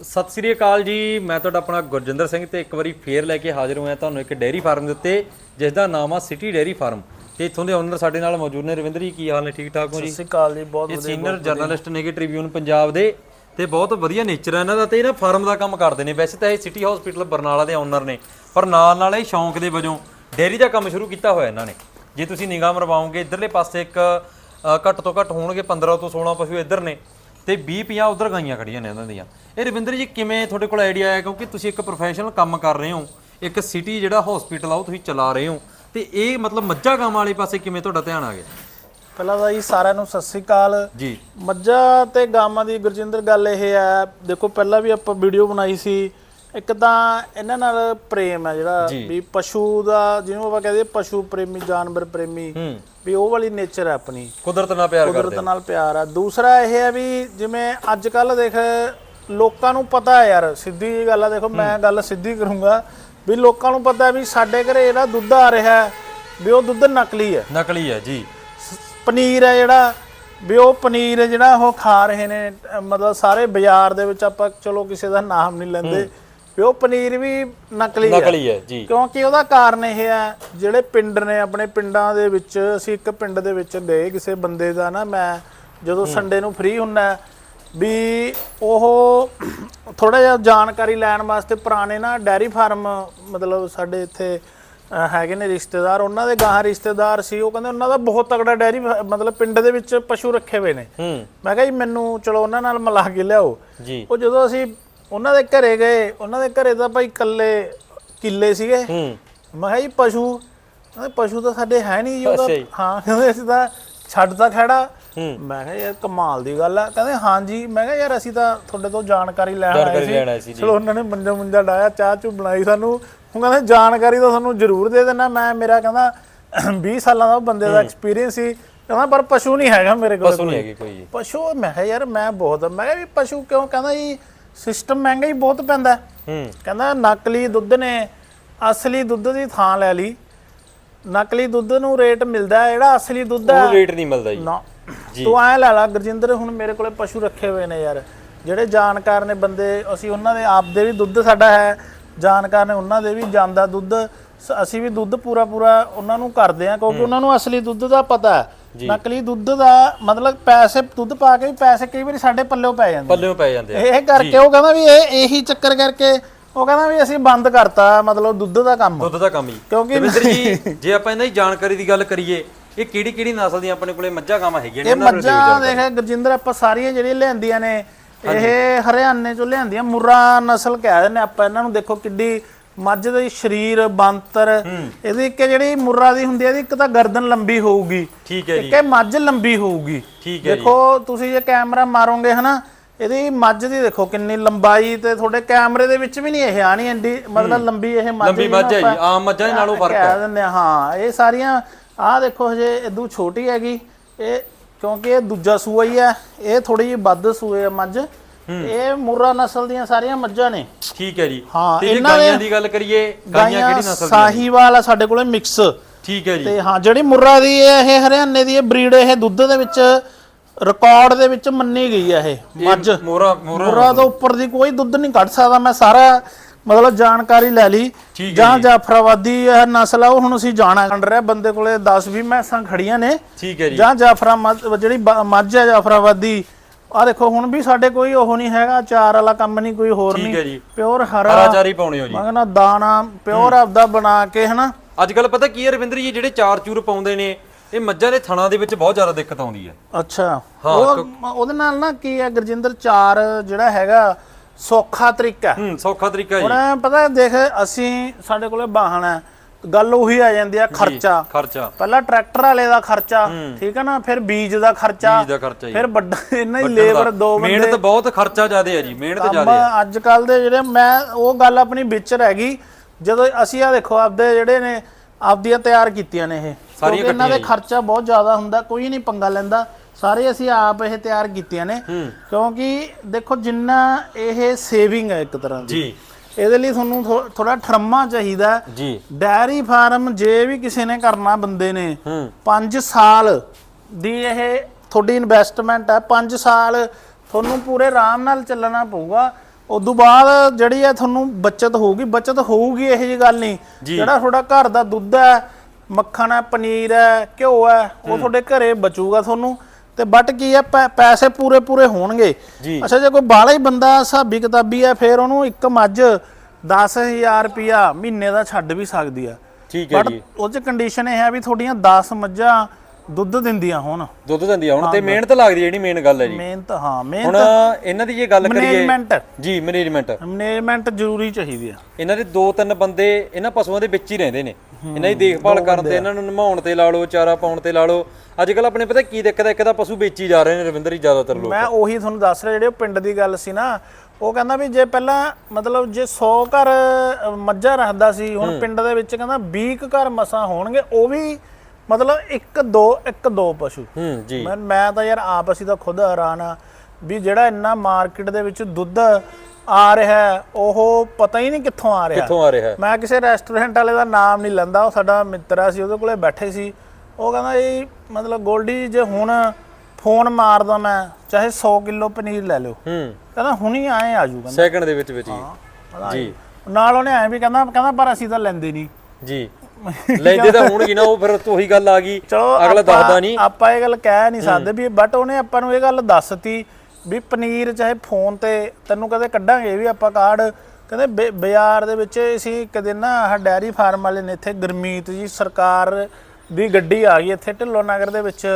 ਸਤਿ ਸ੍ਰੀ ਅਕਾਲ ਜੀ। ਮੈਂ ਤੁਹਾਡਾ ਆਪਣਾ ਗੁਰਜਿੰਦਰ ਸਿੰਘ ਤੇ ਇੱਕ ਵਾਰੀ ਫੇਰ ਲੈ ਕੇ ਹਾਜ਼ਰ ਹੋਇਆ ਤੁਹਾਨੂੰ ਇੱਕ ਡੇਅਰੀ ਫਾਰਮ ਦੇ ਉੱਤੇ ਜਿਸ ਦਾ ਨਾਮ ਆ ਸਿਟੀ ਡੇਅਰੀ ਫਾਰਮ। ਤੇ ਇੱਥੋਂ ਦੇ ਓਨਰ ਸਾਡੇ ਨਾਲ ਮੌਜੂਦ ਨੇ। ਰਵਿੰਦਰ ਜੀ ਕੀ ਹਾਲ ਨੇ? ਠੀਕ ਠਾਕ ਹੋ ਜੀ? ਸਤਿ ਸ਼੍ਰੀ ਅਕਾਲ ਜੀ ਬਹੁਤ ਇਹ ਸੀਨੀਅਰ ਜਰਨਲਿਸਟ ਨੇਗੇ ਟ੍ਰਿਬਿਊਨ ਪੰਜਾਬ ਦੇ ਤੇ ਬਹੁਤ ਵਧੀਆ ਨੇਚਰ ਹੈ ਇਹਨਾਂ ਦਾ। ਤੇ ਇਹਨਾਂ ਫਾਰਮ ਦਾ ਕੰਮ ਕਰਦੇ ਨੇ। ਵੈਸੇ ਤਾਂ ਇਹ ਸਿਟੀ ਹਸਪੀਟਲ ਬਰਨਾਲਾ ਦੇ ਓਨਰ ਨੇ। ਪਰ ਨਾਲ ਨਾਲ ਇਹ ਸ਼ੌਂਕ ਦੇ ਵਜੋਂ ਡੇਅਰੀ ਦਾ ਕੰਮ ਸ਼ੁਰੂ ਕੀਤਾ ਹੋਇਆ ਇਹਨਾਂ ਨੇ। ਜੇ ਤੁਸੀਂ ਨਿਗਾਹ ਮਰਵਾਓਗੇ ਇਧਰਲੇ ਪਾਸੇ ਇੱਕ ਘੱਟ ਤੋਂ ਘੱਟ ਹੋਣਗੇ 15 ਤੋਂ 16 ਪਸ਼ੂ ਇੱਧਰ ਨੇ। ਤੇ 20 50 ਉਧਰ ਗਾਈਆਂ ਖੜੀਆਂ ਨੇ ਇਹਨਾਂ ਦੀਆਂ। ਇਹ ਰਵਿੰਦਰ ਜੀ ਕਿਵੇਂ ਤੁਹਾਡੇ ਕੋਲ ਆਈਡੀਆ ਆਇਆ? ਕਿਉਂਕਿ ਤੁਸੀਂ ਇੱਕ ਪ੍ਰੋਫੈਸ਼ਨਲ ਕੰਮ ਕਰ ਰਹੇ ਹੋ ਇੱਕ ਸਿਟੀ ਜਿਹੜਾ ਹਸਪੀਟਲ ਆ ਉਹ ਤੁਸੀਂ ਚਲਾ ਰਹੇ ਹੋ। ਤੇ ਇਹ ਮਤਲਬ ਮੱਝਾਂ ਗਾਵਾਂ ਵਾਲੇ ਪਾਸੇ ਕਿਵੇਂ ਤੁਹਾਡਾ ਧਿਆਨ ਆ ਗਿਆ? ਪਹਿਲਾਂ ਤਾਂ ਜੀ ਸਾਰਿਆਂ ਨੂੰ ਸਤਿ ਸ਼੍ਰੀ ਅਕਾਲ। ਜੀ। ਮੱਝਾਂ ਤੇ ਗਾਵਾਂ ਦੀ ਗੁਰਜਿੰਦਰ ਗੱਲ ਇਹ ਹੈ। ਦੇਖੋ ਪਹਿਲਾਂ ਵੀ ਆਪਾਂ ਵੀਡੀਓ ਬਣਾਈ ਸੀ। ਇੱਕ ਤਾਂ ਇਹਨਾਂ ਨਾਲ ਪ੍ਰੇਮ ਹੈ ਜਿਹੜਾ ਵੀ ਪਸ਼ੂ ਦਾ ਜਿਹਨੂੰ ਆਪਾਂ ਕਹਦੇ ਪਸ਼ੂ ਪ੍ਰੇਮੀ ਜਾਨਵਰ ਪ੍ਰੇਮੀ ਹੂੰ। ਵੀ ਉਹ ਵਾਲੀ ਨੇਚਰ ਹੈ ਆਪਣੀ। ਕੁਦਰਤ ਨਾਲ ਪਿਆਰ ਕਰਦੇ ਕੁਦਰਤ ਨਾਲ ਪਿਆਰ ਆ। ਦੂਸਰਾ ਇਹ ਹੈ ਵੀ ਜਿਵੇਂ ਅੱਜ ਕੱਲ ਦੇਖ ਲੋਕਾਂ ਨੂੰ ਪਤਾ ਹੈ ਯਾਰ ਸਿੱਧੀ ਜਿਹੀ ਗੱਲ ਆ ਦੇਖੋ ਮੈਂ ਗੱਲ ਸਿੱਧੀ ਕਰੂੰਗਾ ਵੀ ਲੋਕਾਂ ਨੂੰ ਪਤਾ ਹੈ ਵੀ ਸਾਡੇ ਘਰੇ ਜਿਹੜਾ ਦੁੱਧ ਆ ਰਿਹਾ ਹੈ, ਵੀ ਉਹ ਦੁੱਧ ਨਕਲੀ ਹੈ। ਨਕਲੀ ਹੈ ਜੀ। ਪਨੀਰ ਹੈ ਜਿਹੜਾ ਵੀ ਉਹ ਪਨੀਰ ਹੈ ਜਿਹੜਾ ਉਹ ਖਾ ਰਹੇ ਨੇ ਮਤਲਬ ਸਾਰੇ ਬਾਜ਼ਾਰ ਦੇ ਵਿੱਚ ਆਪਾਂ ਚਲੋ ਕਿਸੇ ਦਾ ਨਾਮ ਨਹੀਂ ਲੈਂਦੇ ਵੀ ਉਹ ਪਨੀਰ ਵੀ ਨਕਲੀ ਹੈ। ਨਕਲੀ ਹੈ ਜੀ। ਕਿਉਂਕਿ ਉਹਦਾ ਕਾਰਨ ਇਹ ਹੈ ਜਿਹੜੇ ਪਿੰਡ ਨੇ ਆਪਣੇ ਪਿੰਡਾਂ ਦੇ ਵਿੱਚ ਅਸੀਂ ਇੱਕ ਪਿੰਡ ਦੇ ਵਿੱਚ ਗਏ ਕਿਸੇ ਬੰਦੇ ਦਾ ਨਾ ਮੈਂ ਜਦੋਂ ਸੰਡੇ ਨੂੰ ਫ੍ਰੀ ਹੁੰਨਾ ਵੀ ਉਹ ਥੋੜਾ ਜਿਹਾ ਜਾਣਕਾਰੀ ਲੈਣ ਵਾਸਤੇ ਪੁਰਾਣੇ ਨਾ ਡੈਰੀ ਫਾਰਮ ਮਤਲਬ ਸਾਡੇ ਇੱਥੇ ਹੈਗੇ ਨੇ ਰਿਸ਼ਤੇਦਾਰ ਉਹਨਾਂ ਦੇ ਗਾਂ ਰਿਸ਼ਤੇਦਾਰ ਸੀ ਉਹ ਕਹਿੰਦੇ ਉਹਨਾਂ ਦਾ ਬਹੁਤ ਤਗੜਾ ਡੈਰੀ ਮਤਲਬ ਪਿੰਡ ਦੇ ਵਿੱਚ ਪਸ਼ੂ ਰੱਖੇ ਹੋਏ ਨੇ। ਮੈਂ ਕਿਹਾ ਜੀ ਮੈਨੂੰ ਚਲੋ ਉਹਨਾਂ ਨਾਲ ਮਿਲਾ ਕੇ ਲਿਆਓ। ਉਹ ਜਦੋਂ ਅਸੀਂ ਉਹਨਾਂ ਦੇ ਘਰੇ ਗਏ ਉਹਨਾਂ ਦੇ ਘਰੇ ਤਾਂ ਭਾਈ ਕੱਲੇ ਕਿੱਲੇ ਸੀਗੇ। ਹੂੰ। ਮੈਂ ਕਿਹਾ ਜੀ ਪਸ਼ੂ ਕਹਿੰਦੇ ਪਸ਼ੂ ਤਾਂ ਸਾਡੇ ਹੈ ਨਹੀਂ ਜੀ ਉਹਦਾ। ਅੱਛਾ ਜੀ। ਹਾਂ ਕਹਿੰਦੇ ਅਸੀਂ ਤਾਂ ਛੱਡਤਾ ਖੜਾ। ਹੂੰ। ਮੈਂ ਕਿਹਾ ਯਾਰ ਕਮਾਲ ਦੀ ਗੱਲ ਆ। ਕਹਿੰਦੇ ਹਾਂ ਜੀ ਮੈਂ ਕਿਹਾ ਯਾਰ ਅਸੀਂ ਤਾਂ ਤੁਹਾਡੇ ਤੋਂ ਜਾਣਕਾਰੀ ਲੈਣ ਜਾਣਕਾਰੀ ਆਏ ਸੀ ਸੀ ਜੀ। ਚਲੋ ਉਹਨਾਂ ਨੇ ਮੰਜਾ ਮੁੰਜਾ ਡਾਇਆ ਚਾਹ ਚੂ ਬਣਾਈ ਸਾਨੂੰ। ਉਹ ਕਹਿੰਦੇ ਜਾਣਕਾਰੀ ਤਾਂ ਤੁਹਾਨੂੰ ਜ਼ਰੂਰ ਦੇ ਦੇਣਾ। ਮੈਂ ਮੇਰਾ ਕਹਿੰਦਾ 20 ਸਾਲਾਂ ਦਾ ਉਹ ਬੰਦੇ ਦਾ ਐਕਸਪੀਰੀਅੰਸ ਸੀ। ਕਹਿੰਦਾ ਪਰ ਪਸ਼ੂ ਨਹੀਂ ਹੈਗਾ ਮੇਰੇ ਕੋਲ ਪਸ਼ੂ ਨਹੀਂ ਹੈਗੇ ਕੋਈ। ਜੀ ਪਸ਼ੂ ਮੈਂ ਕਿਹਾ ਯਾਰ ਮੈਂ ਬਹੁਤ ਮੈਂ ਕਿਹਾ ਵੀ ਪਸ਼ੂ ਕਿਉਂ? ਕਹਿੰਦਾ ਜੀ ਸਿਸਟਮ ਮਹਿੰਗਾ ਹੀ ਬਹੁਤ ਪੈਂਦਾ ਹੈ। ਕਹਿੰਦਾ ਨਕਲੀ ਦੁੱਧ ਨੇ ਅਸਲੀ ਦੁੱਧ ਦੀ ਥਾਂ ਲੈ ਲਈ। ਨਕਲੀ ਦੁੱਧ ਨੂੰ ਰੇਟ ਮਿਲਦਾ ਜਿਹੜਾ ਅਸਲੀ ਦੁੱਧ ਹੈ। ਉਹ ਰੇਟ ਨਹੀਂ ਮਿਲਦਾ ਜੀ। ਨਾ। ਤੂੰ ਐ ਲੈ ਲਾ ਗੁਰਜਿੰਦਰ ਹੁਣ ਮੇਰੇ ਕੋਲੇ ਪਸ਼ੂ ਰੱਖੇ ਹੋਏ ਨੇ ਯਾਰ। ਜਿਹੜੇ ਜਾਣਕਾਰ ਨੇ ਬੰਦੇ ਅਸੀਂ ਉਹਨਾਂ ਦੇ ਆਪ ਦੇ ਵੀ ਦੁੱਧ ਸਾਡਾ ਹੈ। ਜਾਣਕਾਰ ਨੇ ਉਹਨਾਂ ਦੇ ਵੀ ਜਾਂਦਾ ਦੁੱਧ। ਅਸੀਂ ਵੀ ਦੁੱਧ ਪੂਰਾ ਪੂਰਾ ਉਹਨਾਂ ਨੂੰ ਕਰਦੇ ਆ ਕਿਉਂਕਿ ਉਹਨਾਂ ਨੂੰ ਅਸਲੀ ਦੁੱਧ ਦਾ ਪਤਾ ਹੈ। ਨਕਲੀ ਦੁੱਧ ਦਾ ਮਤਲਬ ਪੈਸੇ ਦੁੱਧ ਪਾ ਕੇ ਵੀ ਪੈਸੇ ਕਈ ਵਾਰੀ ਸਾਡੇ ਪੱਲਿਓਂ ਪੈ ਜਾਂਦੇ ਪੱਲਿਓਂ ਪੈ ਜਾਂਦੇ ਆ। ਇਹ ਕਰਕੇ ਉਹ ਕਹਿੰਦਾ ਵੀ ਇਹ ਇਹੀ ਚੱਕਰ ਕਰਕੇ ਉਹ ਕਹਿੰਦਾ ਵੀ ਅਸੀਂ ਬੰਦ ਕਰਤਾ ਮਤਲਬ ਦੁੱਧ ਦਾ ਕੰਮ। ਦੁੱਧ ਦਾ ਕੰਮ ਹੀ। ਕਿਉਂਕਿ ਜੀ ਜੇ ਆਪਾਂ ਇਹਨਾਂ ਦੀ ਜਾਣਕਾਰੀ ਦੀ ਗੱਲ ਕਰੀਏ ਇਹ ਕਿਹੜੀ ਕਿਹੜੀ ਨਸਲ ਦੀਆਂ ਆਪਣੇ ਕੋਲੇ ਮੱਝਾਂ ਗਾਵਾਂ ਹੈਗੀਆਂ ਨੇ ਇਹ ਬਾਰੇ ਮੱਝਾਂ ਦੇਖ ਗੁਰਜਿੰਦਰ ਆਪਾਂ ਸਾਰੀਆਂ ਜਿਹੜੀਆਂ ਲਿਆਂਦੀਆਂ ਨੇ ਇਹ ਹਰਿਆਣੇ ਚੋਂ ਲਿਆਂਦੀਆਂ ਮੁਰਾ ਨਸਲ ਕਹਿ ਦਿੰਦੇ ਆਪਾਂ ਇਹਨਾਂ ਨੂੰ ਦੇਖੋ ਕਿੱਡੀ ਮੱਝ ਦੇ ਸਰੀਰ ਬੰਤਰ ਇਹਦੀ ਇੱਕ ਜਿਹੜੀ ਮੁਰਾ ਦੀ ਹੁੰਦੀ ਹੈ ਇਹਦੀ ਇੱਕ ਤਾਂ ਗਰਦਨ ਲੰਬੀ ਹੋਊਗੀ। ਠੀਕ ਹੈ ਜੀ। ਇੱਕ ਇਹ ਮੱਝ ਲੰਬੀ ਹੋਊਗੀ। ਠੀਕ ਹੈ ਜੀ। ਦੇਖੋ ਤੁਸੀਂ ਜੇ ਕੈਮਰਾ ਮਾਰੋਗੇ ਹਨਾ ਇਹਦੀ ਮੱਝ ਦੀ ਦੇਖੋ ਕਿੰਨੀ ਲੰਬਾਈ ਤੇ ਤੁਹਾਡੇ ਕੈਮਰੇ ਦੇ ਵਿੱਚ ਵੀ ਨਹੀਂ ਇਹ ਆਣੀ ਐਂਡੀ ਮਤਲਬ ਲੰਬੀ ਇਹ ਮੱਝ ਲੰਬੀ ਮੱਝ ਹੈ ਜੀ। ਆਮ ਮੱਝਾਂ ਦੇ ਨਾਲੋਂ ਫ਼ਰਕ ਹੈ। ਕਹਿ ਦਿੰਦੇ ਹਾਂ ਇਹ ਸਾਰੀਆਂ ਆਹ ਦੇਖੋ ਹਜੇ ਇਦੋਂ ਛੋਟੀ ਹੈਗੀ। ਇਹ ਕਿਉਂਕਿ ਇਹ ਦੂਜਾ ਸੂਆ ਹੀ ਹੈ ਇਹ ਥੋੜੀ ਜਿਹੀ ਵੱਧ ਸੂਏ ਆ ਮੱਝ। ਇਹ ਮੁਰਾ ਨਸਲ ਦੀਆਂ ਸਾਰੀਆਂ ਮੱਝਾਂ ਨੇ। ਠੀਕ ਹੈ ਜੀ। ਹਾਂ, ਤੇ ਜੇ ਗਾਈਆਂ ਦੀ ਗੱਲ ਕਰੀਏ ਗਾਈਆਂ ਕਿਹੜੀ ਨਸਲ ਦੀਆਂ ਸਾਹੀਵਾਲ ਆ ਸਾਡੇ ਕੋਲੇ ਮਿਕਸ ਠੀਕ ਹੈ ਜੀ। ਤੇ ਹਾਂ ਜਿਹੜੀ ਮੁਰਾ ਦੀ ਹੈ ਇਹ ਹਰਿਆਣੇ ਦੀ ਇਹ ਬਰੀਡ ਇਹ ਦੁੱਧ ਦੇ ਵਿੱਚ ਰਿਕਾਰਡ ਦੇ ਵਿੱਚ ਮੰਨੀ ਗਈ ਹੈ ਇਹ ਮੱਝ। ਮੋਰਾ ਮੋਰਾ ਤੋਂ ਉੱਪਰ ਦੀ ਕੋਈ ਦੁੱਧ ਨਹੀਂ ਕੱਢ ਸਕਦਾ। ਮੈਂ ਸਾਰਾ ਮਤਲਬ ਜਾਣਕਾਰੀ ਲੈ ਲਈ। ਹੈ ਜਾਂ ਜਾਫਰਾਬਾਦੀ ਇਹ ਨਸਲ ਆ ਉਹ ਹੁਣ ਅਸੀਂ ਜਾਣਾ ਕੰਡ ਰਿਹਾ ਬੰਦੇ ਕੋਲੇ 10 20 ਮੈਸਾਂ ਖੜੀਆਂ ਨੇ। ਠੀਕ ਹੈ ਜੀ। ਜਾਂ ਜਾਫਰਾ ਜਿਹੜੀ ਮੱਝ ਹੈ ਜਾਫਰਾਬਾਦੀ ਆ ਦੇਖੋ ਹੁਣ ਵੀ ਸਾਡੇ ਕੋਈ ਉਹ ਨਹੀਂ ਹੈਗਾ ਚਾਰ ਵਾਲਾ ਕੰਮ ਨਹੀਂ ਕੋਈ ਹੋਰ ਠੀਕ ਨਹੀਂ। ਜੀ। ਪਿਓਰ ਹਰਾ ਹਰਾ ਚਾਰੀ ਪਾਉਣੇ ਹੋ ਜੀ। ਮੈਂ ਕਹਿੰਦਾ ਦਾਣਾ ਪਿਓਰ ਆਪਦਾ ਬਣਾ ਕੇ ਹਨਾ? ਅੱਜ ਕੱਲ ਪਤਾ ਕੀ ਹੈ ਰਵਿੰਦਰ ਜੀ ਜਿਹੜੇ ਚਾਰ ਚੂਰ ਪਾਉਂਦੇ ਨੇ ਇਹ ਮੱਝਾਂ ਦੇ ਥਣਾ ਦੇ ਵਿੱਚ ਬਹੁਤ ਜ਼ਿਆਦਾ ਦਿੱਕਤ ਆਉਂਦੀ ਹੈ। ਅੱਛਾ। ਉਹ ਉਹਦੇ ਨਾਲ ਨਾ ਕੀ ਹੈ ਗੁਰਜਿੰਦਰ ਚਾਰ ਜਿਹੜਾ ਹੈਗਾ ਸੌਖਾ ਤਰੀਕਾ ਹੈ। ਹੂੰ ਸੌਖਾ ਤਰੀਕਾ ਜੀ। ਹੁਣ ਪਤਾ ਦੇਖ ਅਸੀਂ ਸਾਡੇ ਕੋਲੇ ਵਾਹਨ ਹੈ। ਗੱਲ ਉਹੀ ਆ ਜਾਂਦੀ ਆ ਖਰਚਾ। ਖਰਚਾ। ਪਹਿਲਾਂ ਟਰੈਕਟਰ ਵਾਲੇ ਦਾ ਖਰਚਾ ਠੀਕ ਹੈ ਨਾ ਫਿਰ ਬੀਜ ਦਾ ਖਰਚਾ ਬੀਜ ਦਾ ਖਰਚਾ ਜੀ। ਫਿਰ ਵੱਡਾ ਇਹਨਾਂ ਦੀ ਲੇਬਰ ਦੋ। ਬੰਦੇ ਮਿਹਨਤ ਬਹੁਤ ਖਰਚਾ ਜ਼ਿਆਦੇ ਹੈ ਜੀ ਮਿਹਨਤ ਜ਼ਿਆਦੇ ਅੱਜ ਕੱਲ ਦੇ ਜਿਹੜੇ ਮੈਂ ਉਹ ਗੱਲ ਆਪਣੀ ਵਿੱਚ ਰਹਿ ਗਈ। ਜਦੋਂ ਅਸੀਂ ਆ ਦੇਖੋ ਆਪਦੇ ਜਿਹੜੇ ਨੇ ਆਪਦੀਆਂ ਤਿਆਰ ਕੀਤੀਆਂ ਨੇ ਇਹ। ਸਾਰੀਆਂ ਇਹਨਾਂ ਦੇ ਖਰਚਾ ਬਹੁਤ ਜ਼ਿਆਦਾ ਹੁੰਦਾ ਕੋਈ ਨਹੀਂ ਪੰਗਾ ਲੈਂਦਾ। ਸਾਰੇ ਅਸੀਂ ਆਪ ਇਹ ਤਿਆਰ ਕੀਤੀਆਂ ਨੇ। ਕਿਉਂਕਿ ਦੇਖੋ ਜਿੰਨਾ ਇਹ ਸੇਵਿੰਗ ਹੈ ਇੱਕ ਤਰ੍ਹਾਂ ਦੀ। ਜੀ। ਇਹਦੇ ਲਈ ਤੁਹਾਨੂੰ ਥੋੜਾ ਠਰਮਾ ਚਾਹੀਦਾ। ਜੀ। ਡੈਰੀ ਫਾਰਮ ਜੇ ਵੀ ਕਿਸੇ ਨੇ ਕਰਨਾ ਬੰਦੇ ਨੇ ਹੂੰ। 5 ਸਾਲ ਦੀ ਇਹ ਤੁਹਾਡੀ ਇਨਵੈਸਟਮੈਂਟ ਹੈ 5 ਸਾਲ ਤੁਹਾਨੂੰ ਪੂਰੇ ਆਰਾਮ ਨਾਲ ਚੱਲਣਾ ਪਊਗਾ। ਉਦੋਂ ਬਾਅਦ ਜਿਹੜੀ ਹੈ ਤੁਹਾਨੂੰ ਬੱਚਤ ਹੋਊਗੀ ਬੱਚਤ ਹੋਊਗੀ ਇਹ ਜੀ ਗੱਲ ਨਹੀਂ। ਜਿਹੜਾ ਤੁਹਾਡਾ ਘਰ ਦਾ ਦੁੱਧ ਹੈ ਮੱਖਣ ਹੈ ਪਨੀਰ ਹੈ ਘਿਓ ਹੈ ਉਹ ਤੁਹਾਡੇ ਘਰੇ ਬਚੂਗਾ ਤੁਹਾਨੂੰ। ਤੇ ਬਟ ਕੀ ਹੈ ਪੈਸੇ ਪੂਰੇ ਪੂਰੇ ਹੋਣਗੇ। ਅੱਛਾ ਜੇ ਕੋਈ ਬਾਹਲਾ ਹੀ ਬੰਦਾ ਹਿਸਾਬੀ ਕਿਤਾਬੀ ਹੈ ਫਿਰ ਉਹਨੂੰ ਇੱਕ ਮੱਝ 10000 ਰੁਪਿਆ ਮਹੀਨੇ ਦਾ ਛੱਡ ਵੀ ਸਕਦੀ ਆ। ਠੀਕ ਹੈ ਬਟ ਜੀ। ਉਹ ਚ ਕੰਡੀਸ਼ਨ ਇਹ ਹੈ ਵੀ ਤੁਹਾਡੀਆਂ 10 ਮੱਝਾਂ ਦੁੱਧ ਦਿੰਦੀਆਂ ਹੋਣ। ਦੁੱਧ ਦਿੰਦੀ ਆ ਹੁਣ ਤੇ ਮਿਹਨਤ ਲੱਗਦੀ ਜਿਹੜੀ ਮੇਨ ਗੱਲ ਹੈ ਜੀ। ਮਿਹਨਤ ਹਾਂ ਹੁਣ ਮਿਹਨਤ ਇਹਨਾਂ ਦੀ ਜੇ ਗੱਲ ਕਰੀਏ ਮੈਨੇਜਮੈਂਟ। ਜੀ ਮੈਨੇਜਮੈਂਟ। ਮੈਨੇਜਮੈਂਟ ਜ਼ਰੂਰੀ ਚਾਹੀਦੀ ਆ ਇਹਨਾਂ ਦੇ ਦੋ ਤਿੰਨ ਬੰਦੇ ਇਹਨਾਂ ਪਸ਼ੂਆਂ ਦੇ ਵਿੱਚ ਹੀ ਰਹਿੰਦੇ ਨੇ। ਇਹਨਾਂ ਦੀ ਦੇਖਭਾਲ ਕਰਨ ਤੇ ਇਹਨਾਂ ਨੂੰ ਨਮਾਉਣ ਤੇ ਲਾ ਲਓ ਚਾਰਾ ਪਾਉਣ ਤੇ ਲਾ ਲਓ। ਅੱਜ ਕੱਲ ਆਪਣੇ ਪਤਾ ਕੀ ਦਿੱਕਤ ਹੈ ਇੱਕ ਤਾਂ ਪਸ਼ੂ ਵੇਚੀ ਜਾ ਰਹੇ ਨੇ ਰਵਿੰਦਰ ਜੀ ਜ਼ਿਆਦਾਤਰ ਲੋਕ। ਮੈਂ ਉਹੀ ਤੁਹਾਨੂੰ ਦੱਸ ਰਿਹਾ ਜਿਹੜੇ ਉਹ ਪਿੰਡ ਦੀ ਗੱਲ ਸੀ ਨਾ ਉਹ ਕਹਿੰਦਾ ਵੀ ਜੇ ਪਹਿਲਾਂ ਮਤਲਬ ਜੇ 100 ਘਰ ਅ, ਮੱਝਾਂ ਰੱਖਦਾ ਸੀ ਹੁਣ ਪਿੰਡ ਦੇ ਵਿੱਚ ਕਹਿੰਦਾ 20 ਕੁ ਘਰ ਮਸਾਂ ਹੋਣਗੇ ਉਹ ਵੀ ਮਤਲਬ ਇੱਕ ਦੋ ਇੱਕ ਦੋ ਪਸ਼ੂ। ਹੂੰ ਜੀ। ਮੈਂ ਮੈਂ ਤਾਂ ਯਾਰ ਆਪ ਅਸੀਂ ਤਾਂ ਖੁਦ ਹੈਰਾਨ ਆ ਵੀ ਜਿਹੜਾ ਇੰਨਾ ਮਾਰਕੀਟ ਦੇ ਵਿੱਚ ਦੁੱਧ ਆ ਰਿਹਾ ਉਹ ਪਤਾ ਹੀ ਨਹੀਂ ਕਿੱਥੋਂ ਆ ਰਿਹਾ। ਕਿੱਥੋਂ ਆ ਰਿਹਾ? ਮੈਂ ਕਿਸੇ ਰੈਸਟੋਰੈਂਟ ਵਾਲੇ ਦਾ ਨਾਮ ਨਹੀਂ ਲੈਂਦਾ ਉਹ ਸਾਡਾ ਮਿੱਤਰ ਆ ਸੀ ਉਹਦੇ ਕੋਲੇ ਬੈਠੇ ਸੀ। ਉਹ ਕਹਿੰਦਾ ਇਹ ਮਤਲਬ ਗੋਲਡੀ ਜੇ ਹੁਣ ਫੋਨ ਮਾਰਦਾ ਮੈਂ ਚਾਹੇ 100 ਕਿਲੋ ਪਨੀਰ ਲੈ ਲਿਓ। ਹੂੰ। ਕਹਿੰਦਾ ਹੁਣੀ ਆਏ ਆ ਜੂ ਕਹਿੰਦਾ। ਸੈਕਿੰਡ ਦੇ ਵਿੱਚ ਵਿੱਚ ਜੀ। ਨਾਲ ਉਹਨੇ ਐ ਵੀ ਕਹਿੰਦਾ ਕਹਿੰਦਾ ਪਰ ਅਸੀਂ ਤਾਂ ਲੈਂਦੇ ਨਹੀਂ। ਜੀ। ਲੈਂਦੇ ਤਾਂ ਹੋਣਗੇ ਨਾ ਉਹ ਫਿਰ ਉਹੀ ਗੱਲ ਆ ਗਈ। ਅਗਲਾ ਦੱਸਦਾ ਨਹੀਂ ਆਪਾਂ ਇਹ ਗੱਲ ਕਹਿ ਨਹੀਂ ਸਕਦੇ ਵੀ ਬਟ ਉਹਨੇ ਆਪਾਂ ਨੂੰ ਇਹ ਗੱਲ ਦੱਸਤੀ ਵੀ ਪਨੀਰ ਚਾਹੇ ਫੋਨ ਤੇ ਤੈਨੂੰ ਕਦੇ ਕੱਢਾਂਗੇ ਵੀ ਆਪਾਂ ਕਾਰਡ। ਕਹਿੰਦੇ ਬਾਜ਼ਾਰ ਦੇ ਵਿੱਚ ਅਸੀਂ ਇੱਕ ਦਿਨ ਨਾ ਆਹ ਡੈਰੀ ਫਾਰਮ ਵਾਲੇ ਨੇ ਇੱਥੇ ਗੁਰਮੀਤ ਜੀ ਸਰਕਾਰ ਦੀ ਗੱਡੀ ਆ ਗਈ ਇੱਥੇ ਢਿੱਲੋ ਨਗਰ ਦੇ ਵਿੱਚ।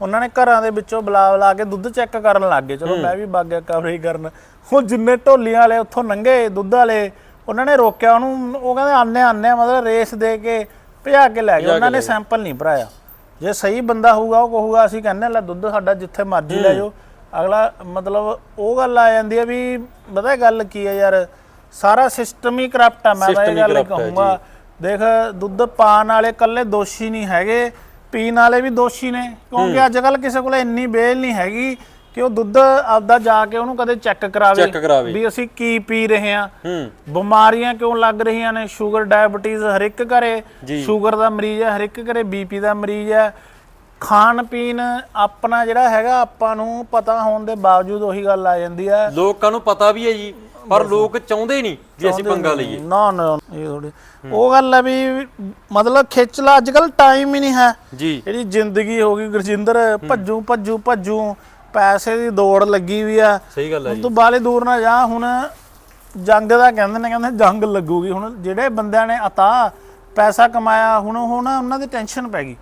ਉਹਨਾਂ ਨੇ ਘਰਾਂ ਦੇ ਵਿੱਚੋਂ ਬੁਲਾ ਬੁਲਾ ਕੇ ਦੁੱਧ ਚੈੱਕ ਕਰਨ ਲੱਗ ਗਏ। ਚਲੋ ਮੈਂ ਵੀ ਵਗ ਗਿਆ ਕਵਰੇਜ ਕਰਨ। ਉਹ ਜਿੰਨੇ ਢੋਲੀਆਂ ਵਾਲੇ ਉੱਥੋਂ ਲੰਘੇ ਦੁੱਧ ਵਾਲੇ ਉਹਨਾਂ ਨੇ ਰੋਕਿਆ ਉਹਨੂੰ ਉਹ ਕਹਿੰਦੇ ਆਨੇ ਆਨੇ ਮਤਲਬ ਰੇਸ ਦੇ ਕੇ ਭਜਾ ਕੇ ਲੈ ਗਏ। ਉਹਨਾਂ ਨੇ ਸੈਂਪਲ ਨਹੀਂ ਭਰਾਇਆ। ਜੇ ਸਹੀ ਬੰਦਾ ਹੋਊਗਾ ਉਹ ਕਹੂਗਾ ਅਸੀਂ ਕਹਿੰਦੇ ਲੈ ਦੁੱਧ ਸਾਡਾ ਜਿੱਥੇ ਮਰਜ਼ੀ ਲੈ ਜਾਓ। ਅਗਲਾ ਮਤਲਬ ਉਹ ਗੱਲ ਆ ਜਾਂਦੀ ਹੈ ਵੀ ਪਤਾ ਗੱਲ ਕੀ ਹੈ ਯਾਰ ਸਾਰਾ ਸਿਸਟਮ ਹੀ ਕਰਪਟ ਆ ਮੈਂ ਇਹ ਗੱਲ ਕਹੂੰਗਾ। ਦੇਖ ਦੁੱਧ ਪਾਣ ਵਾਲੇ ਕੱਲੇ ਦੋਸ਼ੀ ਨਹੀਂ ਹੈਗੇ ਪੀਣ ਵਾਲੇ ਵੀ ਦੋਸ਼ੀ ਨੇ। ਕਿਉਂਕਿ ਅੱਜ ਕੱਲ ਕਿਸੇ ਕੋਲ ਇੰਨੀ ਬੇਲ ਨਹੀਂ ਹੈਗੀ ਕਿ ਉਹ ਦੁੱਧ ਆਪਦਾ ਜਾ ਕੇ ਉਹਨੂੰ ਕਦੇ ਚੈੱਕ ਕਰਾਵੇ Check ਕਰਾਵੇ। ਵੀ ਅਸੀਂ ਕੀ ਪੀ ਰਹੇ ਹਾਂ। ਹੂੰ। ਬਿਮਾਰੀਆਂ ਕਿਉਂ ਲੱਗ ਰਹੀਆਂ ਨੇ? ਸ਼ੂਗਰ ਡਾਇਬੀਟੀਜ਼ ਹਰ ਇੱਕ ਘਰੇ। ਜੀ। ਸ਼ੂਗਰ ਦਾ ਮਰੀਜ਼ ਹੈ ਹਰ ਇੱਕ ਘਰੇ ਬੀਪੀ ਦਾ ਮਰੀਜ਼ ਹੈ। ਖਾਣ ਪੀਣ ਆਪਣਾ ਜਿਹੜਾ ਹੈਗਾ ਆਪਾਂ ਨੂੰ ਪਤਾ ਹੋਣ ਦੇ ਬਾਵਜੂਦ ਉਹੀ ਗੱਲ ਆ ਜਾਂਦੀ ਹੈ। ਲੋਕਾਂ ਨੂੰ ਪਤਾ ਵੀ ਹੈ ਜੀ ਪਰ ਲੋਕ ਚਾਹੁੰਦੇ ਨਹੀਂ ਵੀ ਅਸੀਂ ਪੰਗਾ ਲਈਏ। ਨਾ ਨਾ ਇਹ ਥੋੜੀ ਉਹ ਗੱਲ ਹੈ ਵੀ ਮਤਲਬ ਖਿੱਚ ਲਾ ਅੱਜ ਕੱਲ ਟਾਈਮ ਹੀ ਨਹੀਂ ਹੈ। ਜੀ। ਜਿਹੜੀ ਜ਼ਿੰਦਗੀ ਹੋ ਗਈ। ਗੁਰਜਿੰਦਰ ਭੱਜੂ ਭੱਜੂ ਭੱਜੂ। ਪੈਸੇ ਦੀ ਦੌੜ ਲੱਗੀ ਵੀ ਆ। ਸਹੀ ਗੱਲ ਹੈ ਜੀ। ਤੂੰ ਬਾਲੇ ਦੂਰ ਨਾ ਜਾ ਹੁਣ ਜੰਗ ਦਾ ਕਹਿੰਦੇ ਨੇ ਕਹਿੰਦੇ ਜੰਗ ਲੱਗੂਗੀ। ਹੁਣ ਜਿਹੜੇ ਬੰਦਿਆਂ ਨੇ ਅਤਾ ਪੈਸਾ ਕਮਾਇਆ ਹੁਣ ਹੁਣ ਉਹਨਾਂ ਦੀ ਟੈਨਸ਼ਨ ਪੈ ਗਈ।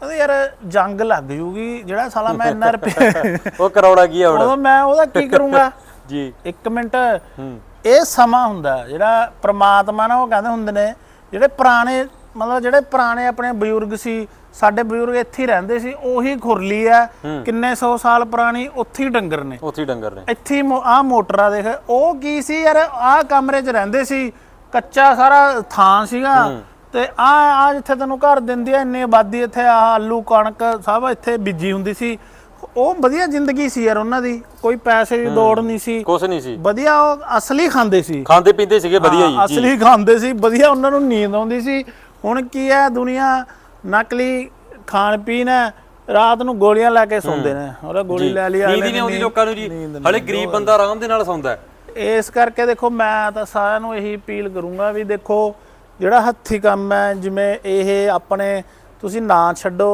ਕਹਿੰਦੇ ਯਾਰ ਜੰਗ ਲੱਗ ਜੂਗੀ ਜਿਹੜਾ ਸਾਲਾ ਮੈਂ ਇੰਨਾ ਰੁਪਏ ਉਹ ਕਰੌੜਾ ਕੀ ਹੁਣ? ਉਦੋਂ ਮੈਂ ਉਹਦਾ ਕੀ ਕਰੂੰਗਾ? ਜੀ। ਇੱਕ ਮਿੰਟ। ਹੂੰ। ਇਹ ਸਮਾਂ ਹੁੰਦਾ ਜਿਹੜਾ ਪ੍ਰਮਾਤਮਾ ਨਾ ਉਹ ਕਹਿੰਦੇ ਹੁੰਦੇ ਨੇ ਜਿਹੜੇ ਪੁਰਾਣੇ ਮਤਲਬ ਜਿਹੜੇ ਪੁਰਾਣੇ ਆਪਣੇ ਬਜ਼ੁਰਗ ਸੀ ਸਾਡੇ ਬਜ਼ੁਰਗ ਇੱਥੇ ਹੀ ਰਹਿੰਦੇ ਸੀ ਉਹੀ ਖੁਰਲੀ ਆ ਕਿੰਨੇ ਸੌ ਸਾਲ ਪੁਰਾਣੀ ਉੱਥੇ ਹੀ ਡੰਗਰ ਨੇ। ਉੱਥੇ ਹੀ ਡੰਗਰ ਨੇ। ਇੱਥੇ ਆ ਮੋਟਰ ਆ ਦੇਖ ਉਹ ਕੀ ਸੀ ਯਾਰ ਆ ਕਮਰੇ 'ਚ ਰਹਿੰਦੇ ਸੀ ਕੱਚਾ ਸਾਰਾ ਥਾਂ ਸੀਗਾ ਤੇ ਆ ਆ ਜਿੱਥੇ ਤੈਨੂੰ ਘਰ ਦਿੰਦੀ ਆ ਇੰਨੀ ਆਬਾਦੀ ਇੱਥੇ ਆ ਆਲੂ ਕਣਕ ਸਭ ਇੱਥੇ ਬੀਜੀ ਹੁੰਦੀ ਸੀ। ਉਹ ਵਧੀਆ ਜ਼ਿੰਦਗੀ ਸੀ ਯਾਰ ਉਹਨਾਂ ਦੀ ਕੋਈ ਪੈਸੇ ਦੀ ਦੌੜ ਨਹੀਂ ਸੀ। ਕੁਛ ਨਹੀਂ ਸੀ। ਵਧੀਆ ਉਹ ਅਸਲੀ ਖਾਂਦੇ ਸੀ। ਖਾਂਦੇ ਪੀਂਦੇ ਸੀਗੇ ਵਧੀਆ ਜੀ। ਅਸਲੀ ਖਾਂਦੇ ਸੀ ਵਧੀਆ ਉਹਨਾਂ ਨੂੰ ਨੀਂਦ ਆਉਂਦੀ ਸੀ। ਹੁਣ ਕੀ ਹੈ ਦੁਨੀਆ ਨਕਲੀ ਖਾਣ ਪੀਣ ਹੈ ਰਾਤ ਨੂੰ ਗੋਲੀਆਂ ਲੈ ਕੇ ਸੌਂਦੇ ਨੇ। ਉਹ ਗੋਲੀ ਲੈ ਲਈ ਨੀਂਦ ਹੀ ਨਹੀਂ ਆਉਂਦੀ ਲੋਕਾਂ ਨੂੰ ਜੀ। ਹਲੇ ਗਰੀਬ ਬੰਦਾ ਆਰਾਮ ਦੇ ਨਾਲ ਸੌਂਦਾ ਇਸ ਕਰਕੇ ਦੇਖੋ ਮੈਂ ਤਾਂ ਸਾਰਿਆਂ ਨੂੰ ਇਹੀ ਅਪੀਲ ਕਰੂੰਗਾ ਵੀ ਦੇਖੋ ਜਿਹੜਾ ਹੱਥੀ ਕੰਮ ਹੈ ਜਿਵੇਂ ਇਹ ਆਪਣੇ ਤੁਸੀਂ ਨਾ ਛੱਡੋ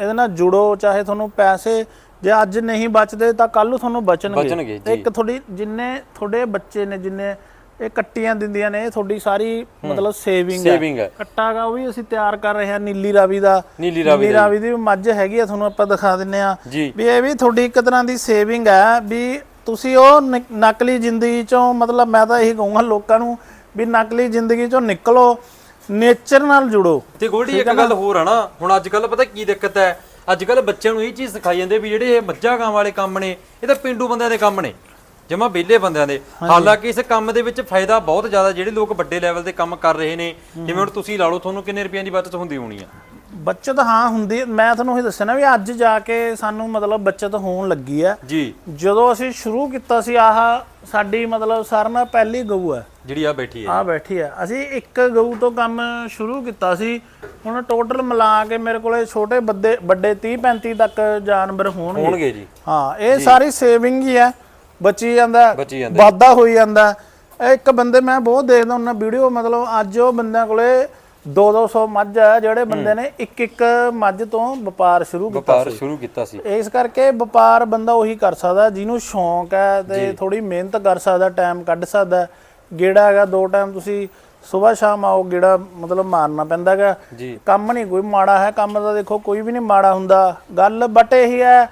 ਇਹਦੇ ਨਾਲ ਜੁੜੋ ਚਾਹੇ ਤੁਹਾਨੂੰ ਪੈਸੇ ਜੇ ਅੱਜ ਨਹੀਂ ਬਚਦੇ ਤਾਂ ਕੱਲ ਨੂੰ ਤੁਹਾਨੂੰ ਬਚਣਗੇ। ਇੱਕ ਤੁਹਾਡੀ ਜਿੰਨੇ ਤੁਹਾਡੇ ਬੱਚੇ ਨੇ ਜਿੰਨੇ ਇਹ ਕੱਟੀਆਂ ਦਿੰਦੀਆਂ ਨੇ ਤੁਹਾਡੀ ਸਾਰੀ ਮਤਲਬ ਸੇਵਿੰਗ ਹੈ। ਸੇਵਿੰਗ ਹੈ। ਕੱਟਾ ਗਾ ਉਹ ਵੀ ਅਸੀਂ ਤਿਆਰ ਕਰ ਰਹੇ ਹਾਂ ਨੀਲੀ ਰਾਵੀ ਦਾ। ਨੀਲੀ ਰਾਵੀ ਨੀਲੀ ਰਾਵੀ ਦੀ ਵੀ ਮੱਝ ਹੈਗੀ ਆ ਤੁਹਾਨੂੰ ਆਪਾਂ ਦਿਖਾ ਦਿੰਨੇ ਆ। ਜੀ। ਵੀ ਇਹ ਵੀ ਤੁਹਾਡੀ ਇੱਕ ਤਰ੍ਹਾਂ ਦੀ ਸੇਵਿੰਗ ਹੈ ਵੀ ਤੁਸੀਂ ਉਹ ਨ- ਨਕਲੀ ਜ਼ਿੰਦਗੀ ਚੋਂ ਮਤਲਬ ਮੈਂ ਤਾਂ ਇਹੀ ਕਹੂੰਗਾ ਲੋਕਾਂ ਨੂੰ ਵੀ ਨਕਲੀ ਜ਼ਿੰਦਗੀ ਚੋਂ ਨਿਕਲੋ ਨੇਚਰ ਨਾਲ ਜੁੜੋ। ਤੇ ਗੋਲਡੀ ਇੱਕ ਗੱਲ ਹੋਰ ਆ ਨਾ ਹੁਣ ਅੱਜ ਕੱਲ ਪਤਾ ਕੀ ਦਿੱਕਤ ਹੈ? ਅੱਜ ਕੱਲ ਬੱਚਿਆਂ ਨੂੰ ਇਹ ਚੀਜ਼ ਸਿਖਾਈ ਜਾਂਦੇ ਵੀ ਜਿਹੜੇ ਇਹ ਮੱਝਾਂ ਗਾਂ ਵਾਲੇ ਕੰਮ ਨੇ ਇਹ ਤਾਂ ਪਿੰਡੂ ਬੰਦਿਆਂ ਦੇ ਕੰਮ ਨੇ। ਜਮਾ ਵਿਹਲੇ ਬੰਦਿਆਂ ਦੇ। ਹਾਲਾਂਕਿ ਇਸ ਕੰਮ ਦੇ ਵਿੱਚ ਫਾਇਦਾ ਬਹੁਤ ਜ਼ਿਆਦਾ ਜਿਹੜੇ ਲੋਕ ਵੱਡੇ ਲੈਵਲ ਤੇ ਕੰਮ ਕਰ ਰਹੇ ਨੇ। ਜਿਵੇਂ ਹੁਣ ਤੁਸੀਂ ਲਾ ਲਓ ਤੁਹਾਨੂੰ ਕਿੰਨੇ ਰੁਪਈਆਂ ਦੀ ਬਚਤ ਹੁੰਦੀ ਹੋਣੀ ਆ? ਬੱਚਤ ਹਾਂ ਹੁੰਦੀ ਹੈ। ਮੈਂ ਤੁਹਾਨੂੰ ਇਹ ਦੱਸਿਆ ਨਾ ਵੀ ਅੱਜ ਜਾ ਕੇ ਸਾਨੂੰ ਮਤਲਬ ਬੱਚਤ ਹੋਣ ਲੱਗੀ ਹੈ। ਜੀ। ਜਦੋਂ ਅਸੀਂ ਸ਼ੁਰੂ ਕੀਤਾ ਸੀ ਆਹ ਸਾਡੀ ਮਤਲਬ ਸਾਰਿਆਂ ਨਾਲ ਪਹਿਲੀ ਗਊ ਹੈ। ਜਿਹੜੀ ਆ ਬੈਠੀ ਹੈ। ਆ ਬੈਠੀ ਆ ਅਸੀਂ ਇੱਕ ਗਊ ਤੋਂ ਕੰਮ ਸ਼ੁਰੂ ਕੀਤਾ ਸੀ। ਹੁਣ ਟੋਟਲ ਮਿਲਾ ਕੇ ਮੇਰੇ ਕੋਲੇ ਛੋਟੇ ਵੱਡੇ ਵੱਡੇ 30 35 ਤੱਕ ਜਾਨਵਰ ਹੋਣਗੇ। ਹੋਣਗੇ ਜੀ। ਹਾਂ ਇਹ ਸਾਰੀ ਸੇਵਿੰਗ ਹੀ ਹੈ। ਬਚੀ ਜਾਂਦਾ ਬਚੀ ਜਾਂਦਾ ਵਾਧਾ ਹੋਈ ਜਾਂਦਾ। ਇਹ ਇੱਕ ਬੰਦੇ ਮੈਂ ਬਹੁਤ ਦੇਖਦਾ ਹੁੰਦਾ ਵੀਡੀਓ ਮਤਲਬ ਅੱਜ ਉਹ ਬੰਦਿਆਂ ਕੋਲੇ 2-200 ਮੱਝ ਹੈ ਜਿਹੜੇ ਬੰਦੇ ਨੇ ਇੱਕ ਇੱਕ ਮੱਝ ਤੋਂ ਵਪਾਰ ਸ਼ੁਰੂ ਕੀਤਾ ਵਪਾਰ ਸ਼ੁਰੂ ਕੀਤਾ ਸੀ। ਇਸ ਕਰਕੇ ਵਪਾਰ ਬੰਦਾ ਉਹੀ ਕਰ ਸਕਦਾ ਜਿਹਨੂੰ ਸ਼ੌਂਕ ਹੈ ਤੇ ਥੋੜੀ ਮਿਹਨਤ ਕਰ ਸਕਦਾ ਟਾਈਮ ਕੱਢ ਸਕਦਾ। ਗੇੜਾ ਹੈਗਾ ਦੋ ਟਾਈਮ ਤੁਸੀਂ ਸਵੇਰ ਸ਼ਾਮ ਆਓ ਗੇੜਾ ਮਤਲਬ ਮਾਰਨਾ ਪੈਂਦਾ ਹੈਗਾ। ਕੰਮ ਨਹੀਂ ਕੋਈ ਮਾੜਾ ਹੈ ਕੰਮ ਤਾਂ ਦੇਖੋ ਕੋਈ ਵੀ ਨਹੀਂ ਮਾੜਾ ਹੁੰਦਾ। ਗੱਲ ਬਟ ਇਹੀ ਹੈ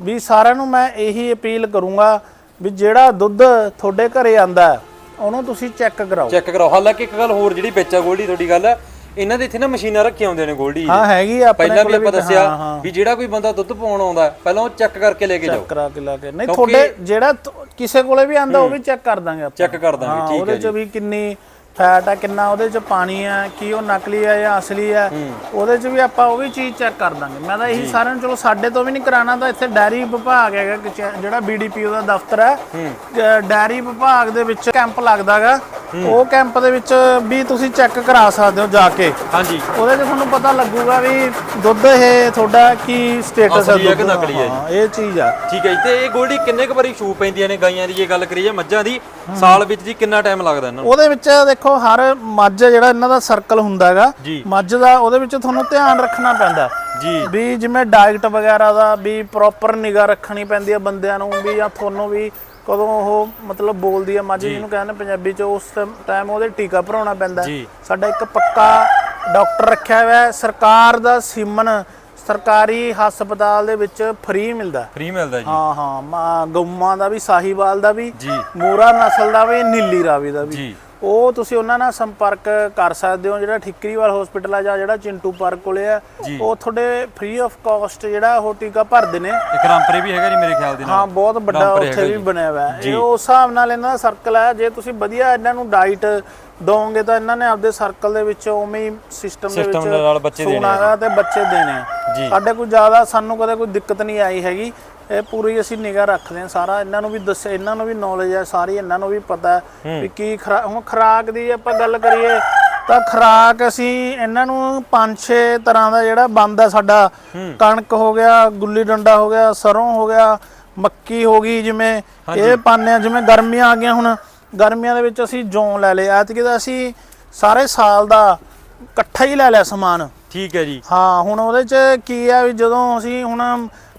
ਵੀ ਸਾਰਿਆਂ ਨੂੰ ਮੈਂ ਇਹੀ ਅਪੀਲ ਕਰੂੰਗਾ ਵੀ ਜਿਹੜਾ ਦੁੱਧ ਤੁਹਾਡੇ ਘਰੇ ਆਂਦਾ ਉਹਨੂੰ ਤੁਸੀਂ ਚੈੱਕ ਕਰਾਓ। ਚੈੱਕ ਕਰਾਓ। ਹਾਲਾਂਕਿ ਇੱਕ ਗੱਲ ਹੋਰ ਜਿਹੜੀ ਵਿੱਚ ਆ ਗੋਲਡੀ ਤੁਹਾਡੀ ਗੱਲ ਹੈ ਇਹਨਾਂ ਦੇ ਇੱਥੇ ਨਾ ਮਸ਼ੀਨਾਂ ਰੱਖੀਆਂ ਹੁੰਦੀਆਂ ਨੇ ਗੋਲਡੀ। ਹਾਂ ਹੈਗੀ ਆ ਆਪਣੇ ਪਹਿਲਾਂ ਵੀ ਕੋਲੇ ਆਪਾਂ ਹਾਂ, ਦੱਸਿਆ। ਵੀ ਜਿਹੜਾ ਕੋਈ ਬੰਦਾ ਦੁੱਧ ਪਾਉਣ ਆਉਂਦਾ ਹੈ, ਪਹਿਲਾਂ ਉਹ ਚੈੱਕ ਕਰਕੇ ਲੈ ਕੇ ਜਾਓ। ਕਰਾ ਕੇ ਲਾ ਕੇ। ਨਹੀਂ ਤੁਹਾਡੇ ਜਿਹੜਾ ਤ- ਕਿਸੇ ਕੋਲੇ ਵੀ ਆਂਦਾ ਉਹ ਵੀ ਚੈੱਕ ਕਰ ਦਾਂਗੇ ਆਪਾਂ। ਚੈੱਕ ਕਰ ਦਾਂਗੇ ਹਾਂ ਠੀਕ ਉਹਦੇ ਹੈ ਚ ਵੀ ਕਿੰਨੀ ਫੈਟ ਹੈ ਕਿੰਨਾ ਉਹਦੇ ਚ ਪਾਣੀ ਹੈ ਕੀ ਉਹ ਨਕਲੀ ਹੈ ਜਾਂ ਅਸਲੀ ਹੈ। ਉਹਦੇ ਚ ਵੀ ਆਪਾਂ ਉਹ ਵੀ ਚੀਜ਼ ਚੈੱਕ ਕਰ ਦਾਂਗੇ। ਮੈਂ ਤਾਂ ਇਹੀ ਸਾਰਿਆਂ ਨੂੰ ਚਲੋ ਸਾਡੇ ਤੋਂ ਵੀ ਨਹੀਂ ਕਰਾਣਾ ਤਾਂ ਇੱਥੇ ਡੈਰੀ ਵਿਭਾਗ ਹੈਗਾ ਜਿਹੜਾ ਬੀਡੀਪੀਓ ਦਾ ਦਫ਼ਤਰ ਹੈ। ਡੈਰੀ ਵਿਭਾਗ ਦੇ ਵਿੱਚ ਕੈਂਪ ਲੱਗਦਾਗਾ ਉਹ ਕੈਂਪ ਦੇ ਵਿੱਚ ਵੀ ਤੁਸੀਂ ਚੈੱਕ ਕਰਾ ਸਕਦੇ ਹੋ ਜਾ ਕੇ। ਹਾਂਜੀ। ਉਹਦੇ 'ਚ ਤੁਹਾਨੂੰ ਪਤਾ ਲੱਗੂਗਾ ਵੀ ਦੁੱਧ ਇਹ ਤੁਹਾਡਾ ਕੀ ਸਟੇਟਸ ਹੈ ਦੁੱਧ ਦਾ। ਹੈ ਇਹ ਚੀਜ਼ ਆ। ਠੀਕ ਹੈ ਜੀ ਤੇ ਇਹ ਗੋਲਡੀ ਕਿੰਨੇ ਕੁ ਵਾਰੀ ਛੂ ਪੈਂਦੀਆਂ ਨੇ ਗਾਈਆਂ ਦੀ? ਜੇ ਗੱਲ ਕਰੀਏ ਮੱਝਾਂ ਦੀ। ਸਾਲ ਵਿੱਚ ਜੀ ਕਿੰਨਾ ਟਾਈਮ ਲੱਗਦਾ ਇਹਨਾਂ ਨੂੰ? ਉਹਦੇ ਵਿੱਚ ਦੇਖੋ ਹਰ ਮੱਝ ਜਿਹੜਾ ਇਹਨਾਂ ਦਾ ਸਰਕਲ ਹੁੰਦਾ ਹੈਗਾ। ਮੱਝ ਦਾ ਉਹਦੇ ਵਿੱਚ ਤੁਹਾਨੂੰ ਧਿਆਨ ਰੱਖਣਾ ਪੈਂਦਾ ਜੀ। ਵੀ ਜਿਵੇਂ ਡਾਈਟ ਵਗੈਰਾ ਦਾ ਵੀ ਪ੍ਰੋਪਰ ਨਿਗਾ ਰੱਖਣੀ ਪੈਂਦੀ ਹੈ ਬੰਦਿਆਂ ਨੂੰ ਵੀ ਜਾਂ ਤੁਹਾਨੂੰ ਵੀ ਕਦੋਂ ਉਹ ਮਤਲਬ ਬੋਲਦੀ ਹੈ ਮੱਝ ਜਿਹਨੂੰ ਕਹਿੰਦੇ ਪੰਜਾਬੀ ਚ ਉਸ ਟਾਈਮ ਉਹਦੇ ਟੀਕਾ ਭਰਾਉਣਾ ਪੈਂਦਾ। ਸਾਡਾ ਇੱਕ ਪੱਕਾ ਡਾਕਟਰ ਰੱਖਿਆ ਹੋਇਆ ਹੈ। ਸਰਕਾਰ ਦਾ ਸੀਮਨ ਸਰਕਾਰੀ ਹਸਪਤਾਲ ਦੇ ਵਿੱਚ ਫ੍ਰੀ ਮਿਲਦਾ। ਫ੍ਰੀ ਮਿਲਦਾ ਜੀ। ਹਾਂ ਹਾਂ ਗਊਆਂ ਦਾ ਵੀ ਸਾਹੀਵਾਲ ਦਾ ਵੀ ਮੂਰਾ ਨਸਲ ਦਾ ਵੀ ਨੀਲੀ ਰਾਵੀ ਦਾ ਵੀ। ਜੀ। ਉਹ ਤੁਸੀਂ ਉਹਨਾਂ ਨਾਲ ਸੰਪਰਕ ਕਰ ਸਕਦੇ ਹੋ ਜਿਹੜਾ ਠਿੱਕਰੀਵਾਲ ਹਸਪੀਟਲ ਆ ਜਾਂ ਜਿਹੜਾ ਚਿੰਟੂ ਪਾਰਕ ਕੋਲੇ ਆ ਜੀ। ਉਹ ਤੁਹਾਡੇ ਫ੍ਰੀ ਆਫ ਕਾਸਟ ਜਿਹੜਾ ਉਹ ਟੀਕਾ ਭਰਦੇ ਨੇ। ਇੱਕ ਰਾਮਪਰੇ ਵੀ ਹੈਗਾ ਜੀ ਮੇਰੇ ਖਿਆਲ ਦੇ ਨਾਲ। ਹਾਂ ਬਹੁਤ ਵੱਡਾ ਰਾਮਪੁਰੇ ਉੱਥੇ ਹੈਗਾ ਵੀ ਜੀ। ਬਣਿਆ ਹੋਇਆ। ਹੈ ਇਹ ਉਸ ਹਿਸਾਬ ਨਾਲ ਇਹਨਾਂ ਦਾ ਸਰਕਲ ਹੈ ਜੇ ਤੁਸੀਂ ਵਧੀਆ ਇਹਨਾਂ ਨੂੰ ਡਾਈਟ ਦੋਗੇ ਤਾਂ ਇਹਨਾਂ ਨੇ ਆਪਦੇ ਸਰਕਲ ਦੇ ਵਿੱਚ ਉਵੇਂ ਹੀ ਸਿਸਟਮ ਦੇ System ਵਿੱਚ ਦੇ ਨਾਲ ਬੱਚੇ ਦੇਣੇ ਆ। ਸੂਣਾ ਗਾ ਤੇ ਬੱਚੇ ਦੇਣੇ ਆ। ਜੀ। ਸਾਡੇ ਕੋਈ ਜ਼ਿਆਦਾ ਸਾਨੂੰ ਕਦੇ ਕੋਈ ਦਿੱਕਤ ਨਹੀਂ ਆਈ ਹੈਗੀ। ਇਹ ਪੂਰੀ ਅਸੀਂ ਨਿਗਾਹ ਰੱਖਦੇ ਹਾਂ ਸਾਰਾ ਇਹਨਾਂ ਨੂੰ ਵੀ ਦੱਸਿਆ ਇਹਨਾਂ ਨੂੰ ਵੀ ਨੌਲੇਜ ਹੈ ਸਾਰੀ ਇਹਨਾਂ ਨੂੰ ਵੀ ਪਤਾ ਹੈ ਵੀ ਕੀ ਹੁਣ ਖਰਾਕ ਦੀ ਆਪਾਂ ਗੱਲ ਕਰੀਏ ਤਾਂ ਖਰਾਕ ਅਸੀਂ ਇਹਨਾਂ ਨੂੰ ਪੰਜ ਛੇ ਤਰ੍ਹਾਂ ਦਾ ਜਿਹੜਾ ਬੰਦ ਹੈ ਸਾਡਾ। ਕਣਕ ਹੋ ਗਿਆ ਗੁੱਲੀ ਡੰਡਾ ਹੋ ਗਿਆ ਸਰੋਂ ਹੋ ਗਿਆ ਮੱਕੀ ਹੋ ਗਈ ਜਿਵੇਂ ਇਹ ਪਾਉਂਦੇ ਹਾਂ ਜਿਵੇਂ ਗਰਮੀਆਂ ਆ ਗਈਆਂ ਹੁਣ ਗਰਮੀਆਂ ਦੇ ਵਿੱਚ ਅਸੀਂ ਜੌਂ ਲੈ ਲਏ ਐਤਕੀ ਤਾਂ ਅਸੀਂ ਸਾਰੇ ਸਾਲ ਦਾ ਇਕੱਠਾ ਹੀ ਲੈ ਲਿਆ ਸਮਾਨ। ਠੀਕ ਹੈ ਜੀ। ਹਾਂ ਹੁਣ ਉਹਦੇ ਚ ਕੀ ਆ ਵੀ ਜਦੋਂ ਅਸੀਂ ਹੁਣ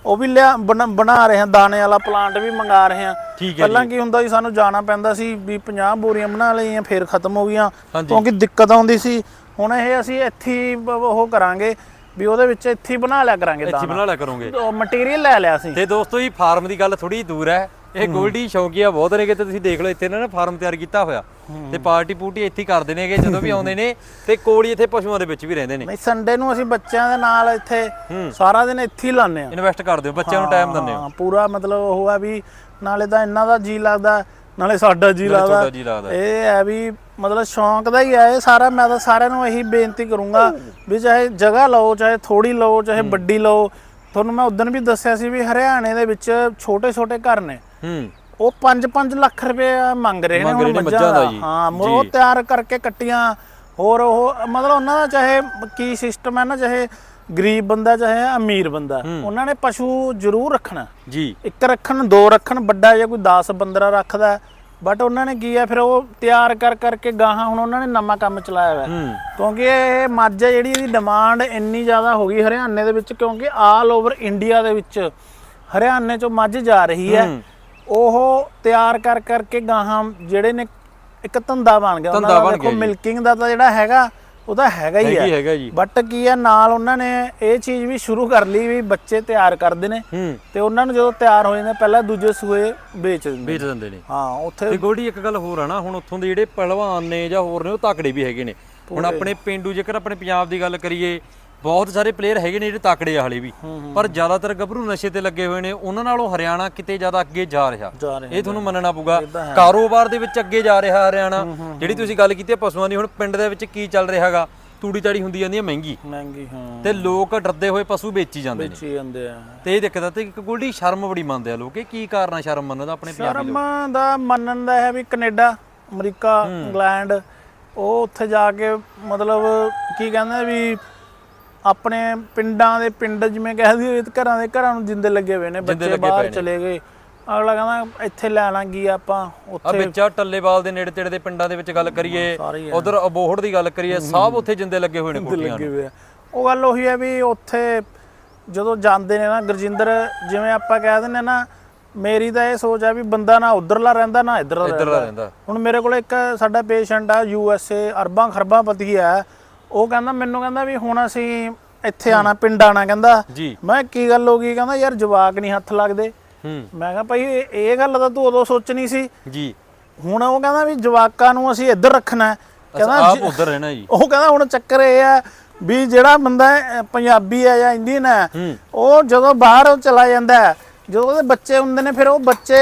ਉਹ ਵੀ ਲਿਆ ਬਣਾ- ਬਣਾ ਰਹੇ ਹਾਂ ਦਾਣੇ ਵਾਲਾ ਪਲਾਂਟ ਵੀ ਮੰਗਾ ਰਹੇ ਹਾਂ। ਠੀਕ ਹੈ ਪਹਿਲਾਂ ਕੀ ਹੁੰਦਾ ਸੀ ਸਾਨੂੰ ਜਾਣਾ ਪੈਂਦਾ ਸੀ ਵੀ 50 ਬੋਰੀਆਂ ਬਣਾ ਲਈਆਂ ਫੇਰ ਖਤਮ ਹੋ ਗਈਆਂ। ਹਾਂਜੀ। ਕਿਉਂਕਿ ਦਿੱਕਤ ਆਉਂਦੀ ਸੀ। ਹੁਣ ਇਹ ਅਸੀਂ ਇੱਥੇ ਹੀ ਬ- ਉਹ ਕਰਾਂਗੇ ਵੀ ਉਹਦੇ ਵਿੱਚ ਇੱਥੇ ਹੀ ਬਣਾ ਲਿਆ ਕਰਾਂਗੇ ਇੱਥੇ ਦਾਣਾ। ਬਣਾ ਲਿਆ ਕਰੋਗੇ। ਮਟੀਰੀਅਲ ਲੈ ਲਿਆ ਸੀ। ਤੇ ਦੋਸਤੋ ਜੀ ਫਾਰਮ ਦੀ ਗੱਲ ਥੋੜੀ ਦੂਰ ਹੈ। ਇਹ ਗੋਲਡੀ ਸ਼ੌਕੀਆ ਬਹੁਤ ਨੇਗੇ ਤੇ ਤੁਸੀਂ ਦੇਖ ਲਓ ਇੱਥੇ ਇਹਨਾਂ ਨੇ ਫਾਰਮ ਤਿਆਰ ਕੀਤਾ ਹੋਇਆ। ਤੇ ਪਾਰਟੀ ਪੂਟੀ ਇੱਥੇ ਹੀ ਕਰਦੇ ਨੇਗੇ ਜਦੋਂ ਵੀ ਆਉਂਦੇ ਨੇ ਤੇ ਕੋਲੀ ਇੱਥੇ ਪਸ਼ੂਆਂ ਦੇ ਵਿੱਚ ਵੀ ਰਹਿੰਦੇ ਨੇ। ਨਹੀਂ ਸੰਡੇ ਨੂੰ ਅਸੀਂ ਬੱਚਿਆਂ ਦੇ ਨਾਲ ਇੱਥੇ ਸਾਰਾ ਦਿਨ ਇੱਥੇ ਹੀ ਲਾਉਂਦੇ ਆ ਇਨਵੈਸਟ ਕਰਦੇ ਹੋ ਬੱਚਿਆਂ ਨੂੰ ਟਾਈਮ ਦਿੰਦੇ ਹੋ। ਪੂਰਾ ਮਤਲਬ ਉਹ ਆ ਵੀ ਨਾਲੇ ਤਾਂ ਇਹਨਾਂ ਦਾ ਜੀ ਲੱਗਦਾ ਨਾਲੇ ਸਾਡਾ ਜੀ ਲੱਗਦਾ। ਇਹ ਹੈ ਵੀ ਮਤਲਬ ਸ਼ੌਂਕ ਦਾ ਹੀ ਹੈ ਇਹ ਸਾਰਾ ਮੈਂ ਤਾਂ ਸਾਰਿਆਂ ਨੂੰ ਇਹੀ ਬੇਨਤੀ ਕਰੂੰਗਾ ਵੀ ਚਾਹੇ ਜਗ੍ਹਾ ਲਓ ਚਾਹੇ ਥੋੜੀ ਲਓ ਚਾਹੇ ਵੱਡੀ ਲਓ ਤੁਹਾਨੂੰ ਮੈਂ ਉਦੋਂ ਵੀ ਦੱਸਿਆ ਸੀ ਵੀ ਹਰਿਆਣੇ ਦੇ ਵਿੱਚ ਛੋਟੇ ਛੋਟੇ ਘਰ ਨੇ। ਹੂੰ। ਉਹ 5-5 ਲੱਖ ਰੁਪਏ ਮੰਗ ਰਹੇ ਨੇ ਹੁਣ ਮੱਝਾਂ ਦਾ। ਹਾਂ ਉਹ ਤਿਆਰ ਕਰਕੇ ਕੱਟੀਆਂ ਹੋਰ ਉਹ ਮਤਲਬ ਉਹਨਾਂ ਦਾ ਚਾਹੇ ਕੀ ਸਿਸਟਮ ਹੈ ਨਾ ਚਾਹੇ ਗਰੀਬ ਬੰਦਾ ਚਾਹੇ ਅਮੀਰ ਬੰਦਾ ਉਹਨਾਂ ਨੇ ਪਸ਼ੂ ਜ਼ਰੂਰ ਰੱਖਣਾ। ਜੀ। ਇੱਕ ਰੱਖਣ ਦੋ ਰੱਖਣ ਵੱਡਾ ਜਾਂ ਕੋਈ 10 15 ਰੱਖਦਾ ਬਟ ਉਹਨਾਂ ਨੇ ਕੀ ਹੈ ਫਿਰ ਉਹ ਤਿਆਰ ਕਰ ਕਰਕੇ ਗਾਹਾਂ ਹੁਣ ਉਹਨਾਂ ਨੇ ਨਵਾਂ ਕੰਮ ਚਲਾਇਆ ਹੋਇਆ। ਹੂੰ। ਕਿਉਂਕਿ ਇਹ ਮੱਝ ਹੈ ਜਿਹੜੀ ਇਹਦੀ ਡਿਮਾਂਡ ਇੰਨੀ ਜ਼ਿਆਦਾ ਹੋ ਗਈ ਹਰਿਆਣੇ ਦੇ ਵਿੱਚ ਕਿਉਂਕਿ ਆਲ ਓਵਰ ਇੰਡੀਆ ਦੇ ਵਿੱਚ ਹਰਿਆਣੇ ਚੋਂ ਮੱਝ ਜਾ ਰਹੀ ਹੈ। ਉਹ ਤਿਆਰ ਕਰ ਕਰਕੇ ਗਾਹਾਂ ਜਿਹੜੇ ਨੇ ਇੱਕ ਧੰਦਾ ਬਣ ਗਿਆ। ਉਹਨਾਂ ਧੰਦਾ ਦਾ ਬਣ ਦੇਖੋ ਗਿਆ ਜੀ। ਮਿਲਕਿੰਗ ਦਾ ਤਾਂ ਜਿਹੜਾ ਹੈਗਾ ਉਹਦਾ ਹੈਗਾ ਹੀ ਹੈ ਹੈਗਾ ਜੀ। ਬਟ ਕੀ ਹੈ ਨਾਲ ਉਹਨਾਂ ਨੇ ਇਹ ਚੀਜ਼ ਵੀ ਸ਼ੁਰੂ ਕਰ ਲਈ ਵੀ ਬੱਚੇ ਤਿਆਰ ਕਰਦੇ ਨੇ। ਤੇ ਉਹਨਾਂ ਨੂੰ ਜਦੋਂ ਤਿਆਰ ਹੋ ਜਾਂਦੇ ਪਹਿਲਾਂ ਦੂਜੇ ਸੂਏ ਵੇਚ ਦਿੰਦੇ ਵੇਚ ਦਿੰਦੇ ਨੇ। ਹਾਂ ਉੱਥੇ ਤੇ ਗੋਲਡੀ ਇੱਕ ਗੱਲ ਹੋਰ ਆ ਨਾ ਹੁਣ ਉੱਥੋਂ ਦੇ ਜਿਹੜੇ ਪਹਿਲਵਾਨ ਨੇ ਜਾਂ ਹੋਰ ਨੇ ਉਹ ਤਕੜੇ ਵੀ ਹੈਗੇ ਨੇ। ਹੁਣ ਆਪਣੇ ਪਿੰਡੂ ਜੇਕਰ ਆਪਣੇ ਪੰਜਾਬ ਦੀ ਗੱਲ ਕਰੀਏ ਬਹੁਤ ਸਾਰੇ ਪਲੇਅਰ ਹੈਗੇ ਨੇ ਜਿਹੜੇ ਤਕੜੇ ਆ ਹਲੇ ਵੀ। ਪਰ ਜ਼ਿਆਦਾਤਰ ਗੱਭਰੂ ਨਸ਼ੇ ਤੇ ਲੱਗੇ ਹੋਏ ਨੇ। ਉਹਨਾਂ ਨਾਲੋਂ ਹਰਿਆਣਾ ਕਿਤੇ ਜ਼ਿਆਦਾ ਅੱਗੇ ਜਾ ਰਿਹਾ। ਇਹ ਤੁਹਾਨੂੰ ਮੰਨਣਾ ਪਊਗਾ। ਕਾਰੋਬਾਰ ਦੇ ਵਿੱਚ ਅੱਗੇ ਜਾ ਰਿਹਾ ਹਰਿਆਣਾ। ਜਿਹੜੀ ਤੁਸੀਂ ਗੱਲ ਕੀਤੀ ਹੈ ਪਸ਼ੂਆਂ ਦੀ ਹੁਣ ਪਿੰਡ ਦੇ ਵਿੱਚ ਕੀ ਚੱਲ ਰਿਹਾ ਹੈਗਾ? ਤੂੜੀ ਤਾੜੀ ਹੁੰਦੀ ਜਾਂਦੀ ਹੈ ਮਹਿੰਗੀ। ਮਹਿੰਗੀ ਹਾਂ। ਤੇ ਲੋਕ ਡਰਦੇ ਹੋਏ ਪਸ਼ੂ ਵੇਚੀ ਜਾਂਦੇ ਨੇ। ਵੇਚੀ ਜਾਂਦੇ ਆ। ਤੇ ਇਹ ਦਿੱਕਤ ਆ ਤੇ ਇੱਕ ਗੋਲਡੀ ਸ਼ਰਮ ਬੜੀ ਮੰਨਦੇ ਆ ਲੋਕ। ਇਹ ਕੀ ਕਾਰਨ ਆ ਸ਼ਰਮ ਮੰਨਣ ਦਾ ਆਪਣੇ ਪੰਜਾਬੀ ਲੋਕ? ਸ਼ਰਮ ਦਾ ਮੰਨਣ ਦਾ ਹੈ ਵੀ ਕੈਨੇਡਾ ਅਮਰੀਕਾ ਇੰਗਲੈਂਡ ਉਹ ਉੱਥੇ ਜਾ ਕੇ ਮਤਲਬ ਕੀ ਕਹਿੰਦੇ ਵੀ ਆਪਣੇ ਪਿੰਡਾਂ ਦੇ ਪਿੰਡ ਜਿਵੇਂ ਕਹਿ ਦਈਏ ਘਰਾਂ ਦੇ ਘਰਾਂ ਨੂੰ ਜਿੰਦੇ ਲੱਗੇ ਹੋਏ ਨੇ ਬੱਚੇ ਬਾਹਰ ਚਲੇ ਗਏ। ਅਗਲਾ ਕਹਿੰਦਾ ਇੱਥੇ ਕੀ ਆ ਆਪਾਂ ਆ ਉੱਥੇ ਵਿੱਚ ਆ ਟੱਲੇਵਾਲ ਦੇ ਨੇੜੇ ਤੇੜੇ ਦੇ ਪਿੰਡਾਂ ਦੇ ਵਿੱਚ ਗੱਲ ਕਰੀਏ ਉਧਰ ਅਬੋਹੜ ਦੀ ਗੱਲ ਕਰੀਏ ਸਭ ਉੱਥੇ ਜਿੰਦੇ ਲੱਗੇ ਹੋਏ ਨੇ ਕੋਠੀਆਂ ਲੱਗੇ ਹੋਏ ਆ। ਉਹ ਗੱਲ ਉਹੀ ਹੈ ਵੀ ਉੱਥੇ ਜਦੋਂ ਜਾਂਦੇ ਨੇ ਨਾ ਗੁਰਜਿੰਦਰ ਜਿਵੇਂ ਆਪਾਂ ਕਹਿ ਦਿੰਦੇ ਨਾ ਮੇਰੀ ਤਾਂ ਇਹ ਸੋਚ ਆ ਵੀ ਬੰਦਾ ਨਾ ਉਧਰਲਾ ਰਹਿੰਦਾ ਨਾ ਇੱਧਰਲਾ ਰਹਿੰਦਾ। ਹੁਣ ਮੇਰੇ ਕੋਲ ਇੱਕ ਸਾਡਾ ਪੇਸ਼ੈਂਟ ਆ ਯੂ ਐਸ ਏ ਅਰਬਾਂ ਖਰਬਾਂ ਪਤੀ ਆ ਉਹ ਕਹਿੰਦਾ ਮੈਨੂੰ ਕਹਿੰਦਾ ਵੀ ਹੁਣ ਅਸੀਂ ਇੱਥੇ ਆਣਾ ਪਿੰਡ ਆਣਾ ਕਹਿੰਦਾ। ਜੀ। ਮੈਂ ਕੀ ਗੱਲ ਹੋ ਗਈ? ਕਹਿੰਦਾ ਯਾਰ ਜਵਾਕ ਨਹੀਂ ਹੱਥ ਲੱਗਦੇ। ਮੈਂ ਕਿਹਾ ਭਾਈ ਇਹ- ਗੱਲ ਤਾਂ ਤੂੰ ਉਦੋਂ ਸੋਚਣੀ ਸੀ। ਜੀ। ਹੁਣ ਉਹ ਕਹਿੰਦਾ ਵੀ ਜਵਾਕਾਂ ਨੂੰ ਅਸੀਂ ਇੱਧਰ ਰੱਖਣਾ। ਕਹਿੰਦਾ ਆਪ ਉਧਰ ਰਹਿਣਾ ਜੀ। ਉਹ ਕਹਿੰਦਾ ਹੁਣ ਚੱਕਰ ਇਹ ਆ ਵੀ ਜਿਹੜਾ ਬੰਦਾ ਪੰਜਾਬੀ ਹੈ ਜਾਂ ਇੰਡੀਅਨ ਹੂੰ ਉਹ ਜਦੋਂ ਬਾਹਰ ਚਲਾ ਜਾਂਦਾ ਜਦੋਂ ਉਹਦੇ ਬੱਚੇ ਹੁੰਦੇ ਨੇ ਫਿਰ ਉਹ ਬੱਚੇ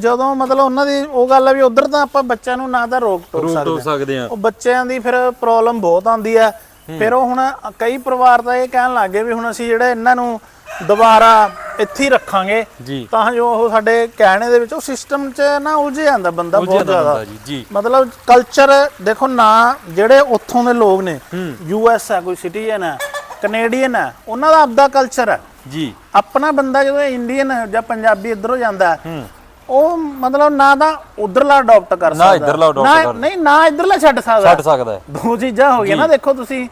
ਜਦੋਂ ਮਤਲਬ ਉਹਨਾਂ ਦੀ ਉਹ ਗੱਲ ਹੈ ਵੀ ਉਧਰ ਤਾਂ ਆਪਾਂ ਬੱਚਿਆਂ ਨੂੰ ਨਾ ਤਾਂ ਰੋਕ ਟੋਕ ਸਕਦੇ ਆ। ਉਹ ਬੱਚਿਆਂ ਦੀ ਫਿਰ ਪ੍ਰੋਬਲਮ ਬਹੁਤ ਆਉਂਦੀ ਹੈ। ਫਿਰ ਉਹ ਹੁਣ ਕਈ ਪਰਿਵਾਰ ਤਾਂ ਇਹ ਕਹਿਣ ਲੱਗੇ ਵੀ ਹੁਣ ਅਸੀਂ ਜਿਹੜੇ ਇਹਨਾਂ ਨੂੰ ਦੁਬਾਰਾ ਇੱਥੇ ਹੀ ਰੱਖਾਂਗੇ ਤਾਂ ਜੋ ਉਹ ਸਾਡੇ ਕਹਿਣੇ ਦੇ ਵਿੱਚ ਉਹ ਸਿਸਟਮ 'ਚ ਨਾ ਉਲਝ ਜਾਂਦਾ ਬੰਦਾ ਬਹੁਤ ਜ਼ਿਆਦਾ। ਮਤਲਬ ਕਲਚਰ ਦੇਖੋ ਨਾ ਜਿਹੜੇ ਉੱਥੋਂ ਦੇ ਲੋਕ ਨੇ ਯੂ ਐਸ ਹੈ ਕੋਈ ਸਿਟੀਜ਼ਨ ਹੈ ਕੈਨੇਡੀਅਨ ਹੈ ਉਹਨਾਂ ਦਾ ਆਪਦਾ ਕਲਚਰ ਹੈ ਜੀ। ਆਪਣਾ ਬੰਦਾ ਜਦੋਂ ਇੰਡੀਅਨ ਜਾਂ ਪੰਜਾਬੀ ਇਧਰੋਂ ਜਾਂਦਾ ਉਹ ਮਤਲਬ ਨਾ ਤਾਂ ਉਧਰਲਾ ਅਡਾਪਟ ਕਰ ਸਕਦਾ। ਨਾ ਇੱਧਰਲਾ ਨਾ- ਕਰ- ਨਹੀਂ ਨਾ ਇਧਰਲਾ ਛੱਡ ਸਕਦਾ। ਛੱਡ ਸਕਦਾ। ਦੋ ਚੀਜ਼ਾਂ ਹੋ ਗਈਆਂ ਨਾ ਦੇਖੋ ਤੁਸੀਂ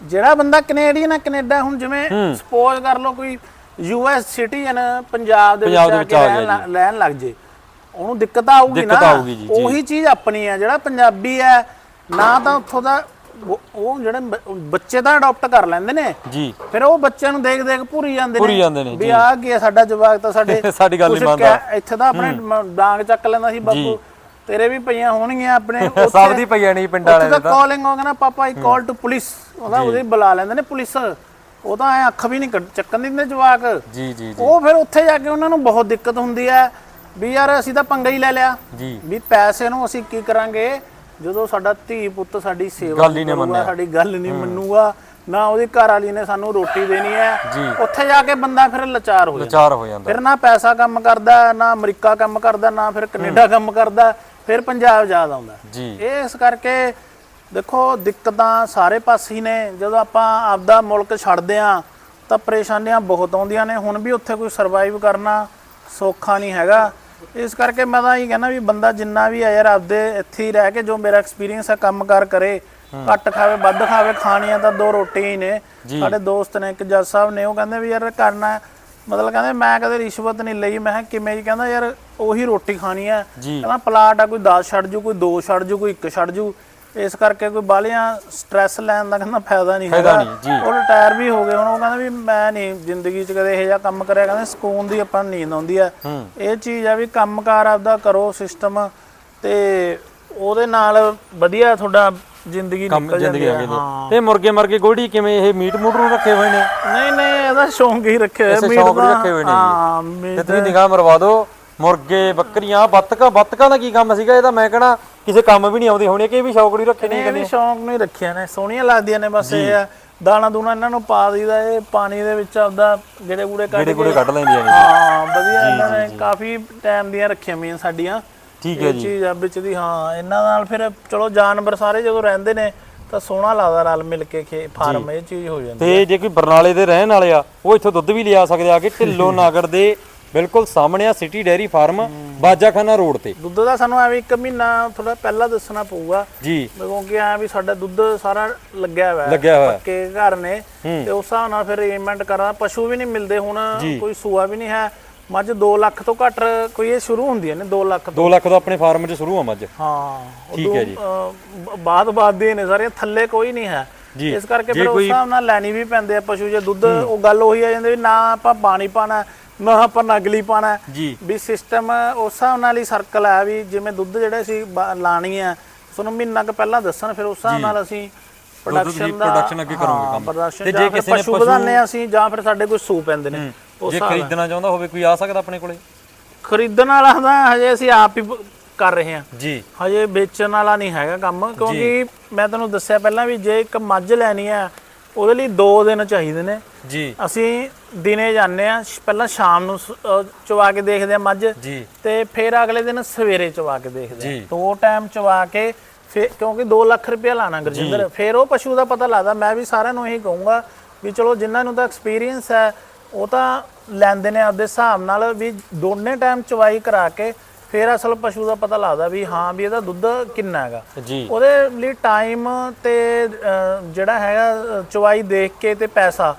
ਜਿਹੜਾ ਬੰਦਾ ਕੈਨੇਡੀਅਨ ਹੈ ਕੈਨੇਡਾ ਹੁਣ ਜਿਵੇਂ ਸਪੋਜ਼ ਕਰ ਲਓ ਕੋਈ ਯੂ ਐਸ ਸਿਟੀਜ਼ਨ ਪੰਜਾਬ ਦੇ ਵਿੱਚ ਆ ਕੇ ਆ ਗਿਆ ਲੱਗ- ਜੇ ਉਹਨੂੰ ਦਿੱਕਤ ਆਊਗੀ ਨਾ। ਉਹੀ ਚੀਜ਼ ਆਪਣੀ ਹੈ ਜਿਹੜਾ ਪੰਜਾਬੀ ਹੈ ਨਾ ਤਾਂ ਉੱਥੋਂ ਦਾ ਉਹ- ਉਹ ਜਿਹੜੇ ਬ- ਬੱਚੇ ਤਾਂ ਅਡਾਪਟ ਕਰ ਲੈਂਦੇ ਨੇ। ਜੀ। ਫਿਰ ਉਹ ਬੱਚਿਆਂ ਨੂੰ ਦੇਖ ਦੇਖ ਭੁਰੀ ਜਾਂਦੇ ਭੁਰੀ ਜਾਂਦੇ ਨੇ, ਵੀ ਜੀ। ਆ ਕੀ ਹੈ, ਸਾਡਾ ਜਵਾਕ ਤਾਂ ਸਾਡੇ ਸਾਡੀ ਗੱਲ ਨਹੀਂ ਕੁਛ ਮੰਨਦਾ। ਕਹਿ- ਇੱਥੇ ਤਾਂ ਆਪਣੇ ਮ- ਡਾਂਗ ਚੱਕ ਲੈਂਦਾ ਸੀ ਬਾਪੂ। ਤੇਰੇ ਵੀ ਪਈਆਂ ਹੋਣਗੀਆਂ ਆਪਣੇ। ਸਭ ਦੀ ਪਈਆਂ ਨਹੀਂ ਪਿੰਡਾਂ ਉੱਥੇ ਵਾਲੇ ਤਾਂ ਕਾਲਿੰਗ ਹੋ ਗਿਆ ਨਾ ਪਾਪਾ ਆਈ ਕਾਲ ਟੂ ਪੁਲਿਸ ਉਹਦਾ ਉਹਦੇ ਬੁਲਾ ਲੈਂਦੇ ਨੇ ਪੁਲਿਸ। ਉਹ ਤਾਂ ਐ ਅੱਖ ਵੀ ਨਹੀਂ ਕੱਢ- ਚੱਕਣ ਦਿੰਦੇ ਜਵਾਕ। ਜੀ ਜੀ ਜੀ। ਉਹ ਫਿਰ ਉੱਥੇ ਜਾ ਕੇ ਉਹਨਾਂ ਨੂੰ ਬਹੁਤ ਦਿੱਕਤ ਹੁੰਦੀ ਹੈ ਵੀ ਯਾਰ ਅਸੀਂ ਤਾਂ ਪੰਗਾ ਹੀ ਲੈ ਲਿਆ। ਜੀ। ਵੀ ਪੈਸੇ ਨੂੰ ਅਸੀਂ ਕੀ ਕਰਾਂਗੇ? ਜਦੋਂ ਸਾਡਾ ਧੀ ਪੁੱਤ ਸਾਡੀ ਸੇਵਾ ਗੱਲ ਹੀ ਨਹੀਂ ਕਰੂਗਾ, ਮੰਨਿਆ। ਸਾਡੀ ਗੱਲ ਨਹੀਂ ਮੰਨੂਗਾ ਨਾ ਉਹਦੀ ਘਰ ਵਾਲੀ ਨੇ ਸਾਨੂੰ ਰੋਟੀ ਦੇਣੀ ਹੈ। ਉੱਥੇ ਜਾ ਕੇ ਬੰਦਾ ਫਿਰ ਲਾਚਾਰ ਹੋ ਜਾਂਦਾ। ਵਿਚਾਰ ਹੋ ਜਾਂਦਾ। ਫਿਰ ਨਾ ਪੈਸਾ ਕੰਮ ਕਰਦਾ ਨਾ ਅਮਰੀਕਾ ਕੰਮ ਕਰਦਾ ਨਾ ਫਿਰ ਕੈਨੇਡਾ ਕੰਮ ਕਰਦਾ ਫਿਰ ਪੰਜਾਬ ਯਾਦ ਆਉਂਦਾ। ਜੀ। ਇਹ ਇਸ ਕਰਕੇ ਦੇਖੋ ਦਿੱਕਤਾਂ ਸਾਰੇ ਪਾਸੇ ਹੀ ਨੇ। ਜਦੋਂ ਆਪਾਂ ਆਪਦਾ ਮੁਲਕ ਛੱਡਦੇ ਆ ਤਾਂ ਪਰੇਸ਼ਾਨੀਆਂ ਬਹੁਤ ਆਉਂਦੀਆਂ ਨੇ। ਹੁਣ ਵੀ ਉੱਥੇ ਕੋਈ ਸਰਵਾਈਵ ਕਰਨਾ ਸੌਖਾ ਨਹੀਂ ਹੈਗਾ। ਇਸ ਕਰਕੇ ਮੈਂ ਤਾਂ ਇਹ ਕਹਿੰਦਾ ਵੀ ਬੰਦਾ ਜਿੰਨਾ ਵੀ ਹੈ ਯਾਰ ਆਪਦੇ ਇੱਥੇ ਹੀ ਰਹਿ ਕੇ ਜੋ ਮੇਰਾ ਐਕਸਪੀਰੀਅੰਸ ਹੈ ਕੰਮਕਾਰ ਕਰੇ ਘੱਟ ਖਾਵੇ ਵੱਧ ਖਾਵੇ ਖਾਣੀਆਂ ਤਾਂ ਦੋ ਰੋਟੀਆਂ ਹੀ ਨੇ। ਸਾਡੇ ਦੋਸਤ ਨੇ ਇੱਕ ਜੱਜ ਸਾਹਿਬ ਨੇ ਉਹ ਕਹਿੰਦੇ ਵੀ ਯਾਰ ਕਰਨਾ। ਮਤਲਬ ਕਹਿੰਦੇ ਮੈਂ ਕਦੇ ਰਿਸ਼ਵਤ ਨਹੀਂ ਲਈ। ਮੈਂ ਕਿਵੇਂ ਜੀ? ਕਹਿੰਦਾ ਯਾਰ ਉਹੀ ਰੋਟੀ ਖਾਣੀ ਜੀ। ਕਹਿੰਦਾ ਪਲਾਟ ਆ ਕੋਈ 10 ਛੱਡ ਜੂ ਕੋਈ 2 ਛੱਡ ਜੂ ਕੋਈ 1 ਛੱਡ ਜੂ। ਇਸ ਕਰਕੇ ਕੋਈ ਬਾਲੀਆਂ ਸਟ੍ਰੈਸ ਲੈਣ ਦਾ ਕਹਿੰਦਾ ਫਾਇਦਾ ਨਹੀਂ ਹੈਗਾ। ਉਹ ਰਿਟਾਇਰ ਵੀ ਹੋ ਗਏ ਹੁਣ ਉਹ ਕਹਿੰਦਾ ਵੀ ਮੈਂ ਨਹੀਂ ਜ਼ਿੰਦਗੀ 'ਚ ਕਦੇ ਇਹੋ ਜਿਹਾ ਕੰਮ ਕਰਿਆ ਕਹਿੰਦਾ ਸਕੂਨ ਦੀ ਆਪਾਂ ਨੂੰ ਨੀਂਦ ਆਉਂਦੀ ਆ ਇਹ ਚੀਜ਼ ਆ ਵੀ ਕੰਮਕਾਰ ਆਪਦਾ ਕਰੋ ਸਿਸਟਮ ਤੇ ਉਹਦੇ ਨਾਲ ਵਧੀਆ ਤੁਹਾਡਾ ਜ਼ਿੰਦਗੀ ਨਿਕਲ ਜਾਂਦੀ ਹੈ ਤੇ ਮੁਰਗੇ ਮਰਗੇ ਗੋੜੀ ਕਿਵੇਂ ਇਹ ਮੀਟ ਮੂਟ ਨੂੰ ਰੱਖੇ ਹੋਏ ਨੇ ਨਹੀਂ ਨਹੀਂ ਇਹਦਾ ਸ਼ੌਂਕ ਹੀ ਮੀਟ ਦਾ। ਰੱਖੇ ਹੋਏ ਨੇ ਜੀ। ਹਾਂ ਤੇ ਮੀਟ ਤੁਸੀਂ ਨਿਗਾਹ ਮਰਵਾ ਦਿਓ ਮੁਰਗੇ ਬੱਕਰੀਆਂ ਬੱਤਕਾਂ ਬੱਤਕਾਂ ਦਾ ਕੀ ਕੰਮ ਸੀਗਾ? ਇਹ ਤਾਂ ਮੈਂ ਕਹਣਾ ਕਿਸੇ ਕੰਮ ਵੀ ਨਹੀਂ ਆਉਂਦੀ ਹੋਣੀ ਕਿ ਇਹ ਵੀ ਸ਼ੌਕ ਨਹੀਂ ਰੱਖੇ ਨੇ ਇਹ ਵੀ ਸ਼ੌਂਕ ਨੂੰ ਹੀ ਰੱਖਿਆ ਨੇ ਸੋਹਣੀਆਂ ਲੱਗਦੀਆਂ ਨੇ ਬਸ ਇਹ ਆ ਦਾਣਾ ਦੂਣਾ ਇਹਨਾਂ ਨੂੰ ਪਾ ਦਈਦਾ ਇਹ ਪਾਣੀ ਦੇ ਵਿੱਚ ਆਪਦਾ ਗੇੜੇ ਗੂੜੇ ਕੱਢ ਜਿਹੜੇ ਕੇ। ਗੋੜੇ ਕੱਢ ਲੈਂਦੀਆਂ ਨੇ। ਹਾਂ ਵਧੀਆ ਇਹਨਾਂ ਨੇ ਕਾਫੀ ਟਾਈਮ ਦੀਆਂ ਰੱਖੀਆਂ ਮੀਆਂ ਸਾਡੀਆਂ। ਠੀਕ ਹੈ ਇਹ ਜੀ। ਚੀਜ਼ ਆ ਵਿੱਚ ਦੀ ਹਾਂ ਇਹਨਾਂ ਨਾਲ ਫਿਰ ਚਲੋ ਜਾਨਵਰ ਸਾਰੇ ਜਦੋਂ ਰਹਿੰਦੇ ਨੇ ਤਾਂ ਸੋਹਣਾ ਲੱਗਦਾ ਰਲ ਮਿਲ ਕੇ ਖੇ ਫਾਰਮ ਇਹ ਚੀਜ਼ ਹੋ ਜਾਂਦੀ ਤੇ ਜੇ ਕੋਈ ਬਰਨਾਲੇ ਦੇ ਰਹਿਣ ਵਾਲੇ ਆ ਉਹ ਇੱਥੋਂ ਦੁੱਧ ਵੀ ਲਿਆ ਸਕਦੇ ਆ ਕਿ ਢਿੱਲੋ ਨਾਗਰ ਦੇ ਬਿਲਕੁਲ ਸਾਹਮਣੇ ਆ city dairy farm Bajakhana road ਤੇ। ਦੁੱਧ ਦਾ ਸਾਨੂੰ ਐਵੇਂ ਇੱਕ ਮਹੀਨਾ ਥੋੜਾ ਪਹਿਲਾਂ ਦੱਸਣਾ ਪਊਗਾ। ਜੀ। ਕਿਉਂਕਿ ਆ ਵੀ ਸਾਡਾ ਦੁੱਧ ਸਾਰਾ ਲੱਗਿਆ ਹੋਇਆ ਲੱਗਿਆ ਹੋਇਆ ਪੱਕੇ ਘਰ ਨੇ। ਤੇ ਉਸ ਹਿਸਾਬ ਨਾਲ ਫਿਰ ਅਰੇਂਜਮੈਂਟ ਕਰਾਂ। ਪਸ਼ੂ ਵੀ ਨਹੀਂ ਮਿਲਦੇ ਹੁਣ ਕੋਈ ਸੂਆ ਵੀ ਨਹੀਂ ਹੈ। ਮੱਝ 2 ਲੱਖ ਤੋਂ ਘੱਟ ਕੋਈ ਇਹ ਸ਼ੁਰੂ ਹੁੰਦੀਆਂ ਨੇ 2 ਲੱਖ ਤੋਂ। 2 ਲੱਖ ਦਾ ਆਪਣੇ ਫਾਰਮ 'ਚ ਸ਼ੁਰੂ ਆ ਮੱਝ। ਹਾਂ ਠੀਕ ਹੈ ਜੀ। ਬਾਦ ਬਾਦ ਦੇ ਨੇ ਸਾਰੇ ਥੱਲੇ ਕੋਈ ਨਹੀਂ ਹੈ। ਇਸ ਕਰਕੇ ਫਿਰ ਉਸ ਹਿਸਾਬ ਨਾਲ ਲੈਣੀ ਵੀ ਪੈਂਦੇ ਆ ਪਸ਼ੂ। ਜੇ ਦੁੱਧ ਉਹ ਗੱਲ ਉਹੀ ਆ ਜਾਂਦੀ ਵੀ ਨਾ ਆਪਾਂ ਪਾਣੀ ਪਾਣਾ ਨਾ ਆਪਾਂ ਨਗਲੀ ਪਾਣਾ ਜੀ। ਵੀ ਸਿਸਟਮ ਉਸ ਹਿਸਾਬ ਨਾਲ ਹੀ ਸਰਕਲ ਹੈ ਵੀ ਜਿਵੇਂ ਦੁੱਧ ਜਿਹੜੇ ਸੀ ਲਾਣੀ ਆ ਤੁਹਾਨੂੰ ਮਹੀਨਾ ਕੁ ਪਹਿਲਾਂ ਦੱਸਣ ਫਿਰ ਉਸ ਹਿਸਾਬ ਨਾਲ ਅਸੀਂ ਪ੍ਰੋਡਕਸ਼ਨ ਦਾ production ਅੱਗੇ ਕਰੋਗੇ ਕੰਮ। ਪ੍ਰੋਡਕਸ਼ਨ ਤੇ ਜੇ ਕਿਸੇ ਨੇ ਪਸ਼ੂ ਹਾਂ ਅਸੀਂ ਜਾਂ ਫਿਰ ਸਾਡੇ ਕੋਈ ਸੂ ਪੈਂਦੇ ਨੇ। ਜੇ ਖਰੀਦਣਾ ਚਾਹੁੰਦਾ ਹੋਵੇ ਕੋਈ ਆ ਸਕਦਾ ਆਪਣੇ ਕੋਲੇ? ਖਰੀਦਣ ਵਾਲਾ ਤਾਂ ਹਜੇ ਅਸੀਂ ਆਪ ਹੀ ਕਰ ਰਹੇ ਹਾਂ। ਜੀ। ਹਜੇ ਵੇਚਣ ਵਾਲਾ ਨਹੀਂ ਹੈਗਾ ਕੰਮ ਕਿਉਂਕਿ ਮੈਂ ਤੁਹਾਨੂੰ ਦੱਸਿਆ ਪਹਿਲਾਂ ਵੀ ਜੇ ਇੱਕ ਮੱਝ ਲੈਣੀ ਹੈ ਉਹਦੇ ਲਈ 2 ਦਿਨ ਚਾਹੀਦੇ ਨੇ। ਜੀ। ਅਸੀਂ ਦਿਨੇ ਜਾਂਦੇ ਆ ਪਹਿਲਾਂ ਸ਼ਾਮ ਨੂੰ ਚਵਾ ਕੇ ਦੇਖਦੇ ਆ ਮੱਝ ਜੀ। ਤੇ ਫਿਰ ਅਗਲੇ ਦਿਨ ਸਵੇਰੇ ਚਵਾ ਕੇ ਦੇਖਦੇ। ਆ ਦੋ ਟਾਈਮ ਚਵਾ ਕੇ ਫਿਰ ਕਿਉਂਕਿ 2 ਲੱਖ ਰੁਪਇਆ ਲਾਣਾ ਗੁਰਜਿੰਦਰ। ਫਿਰ ਉਹ ਪਸ਼ੂ ਦਾ ਪਤਾ ਲੱਗਦਾ। ਮੈਂ ਵੀ ਸਾਰਿਆਂ ਨੂੰ ਇਹੀ ਕਹੂੰਗਾ ਵੀ ਚਲੋ ਜਿਨ੍ਹਾਂ ਨੂੰ ਤਾਂ ਐਕਸਪੀਰੀਅੰਸ ਹੈ ਉਹ ਤਾਂ ਲੈਂਦੇ ਨੇ ਆਪਦੇ ਹਿਸਾਬ ਨਾਲ ਵੀ ਦੋਨੇ ਟਾਈਮ ਚਵਾਈ ਕਰਾ ਕੇ ਫਿਰ ਅਸਲ ਪਸ਼ੂ ਦਾ ਪਤਾ ਲੱਗਦਾ ਵੀ ਹਾਂ ਵੀ ਇਹਦਾ ਦੁੱਧ ਕਿੰਨਾ ਹੈਗਾ। ਜੀ। ਉਹਦੇ ਲਈ ਟਾਈਮ ਤੇ ਜਿਹੜਾ ਹੈਗਾ ਚਵਾਈ ਦੇਖ ਕੇ ਤੇ ਪੈਸਾ।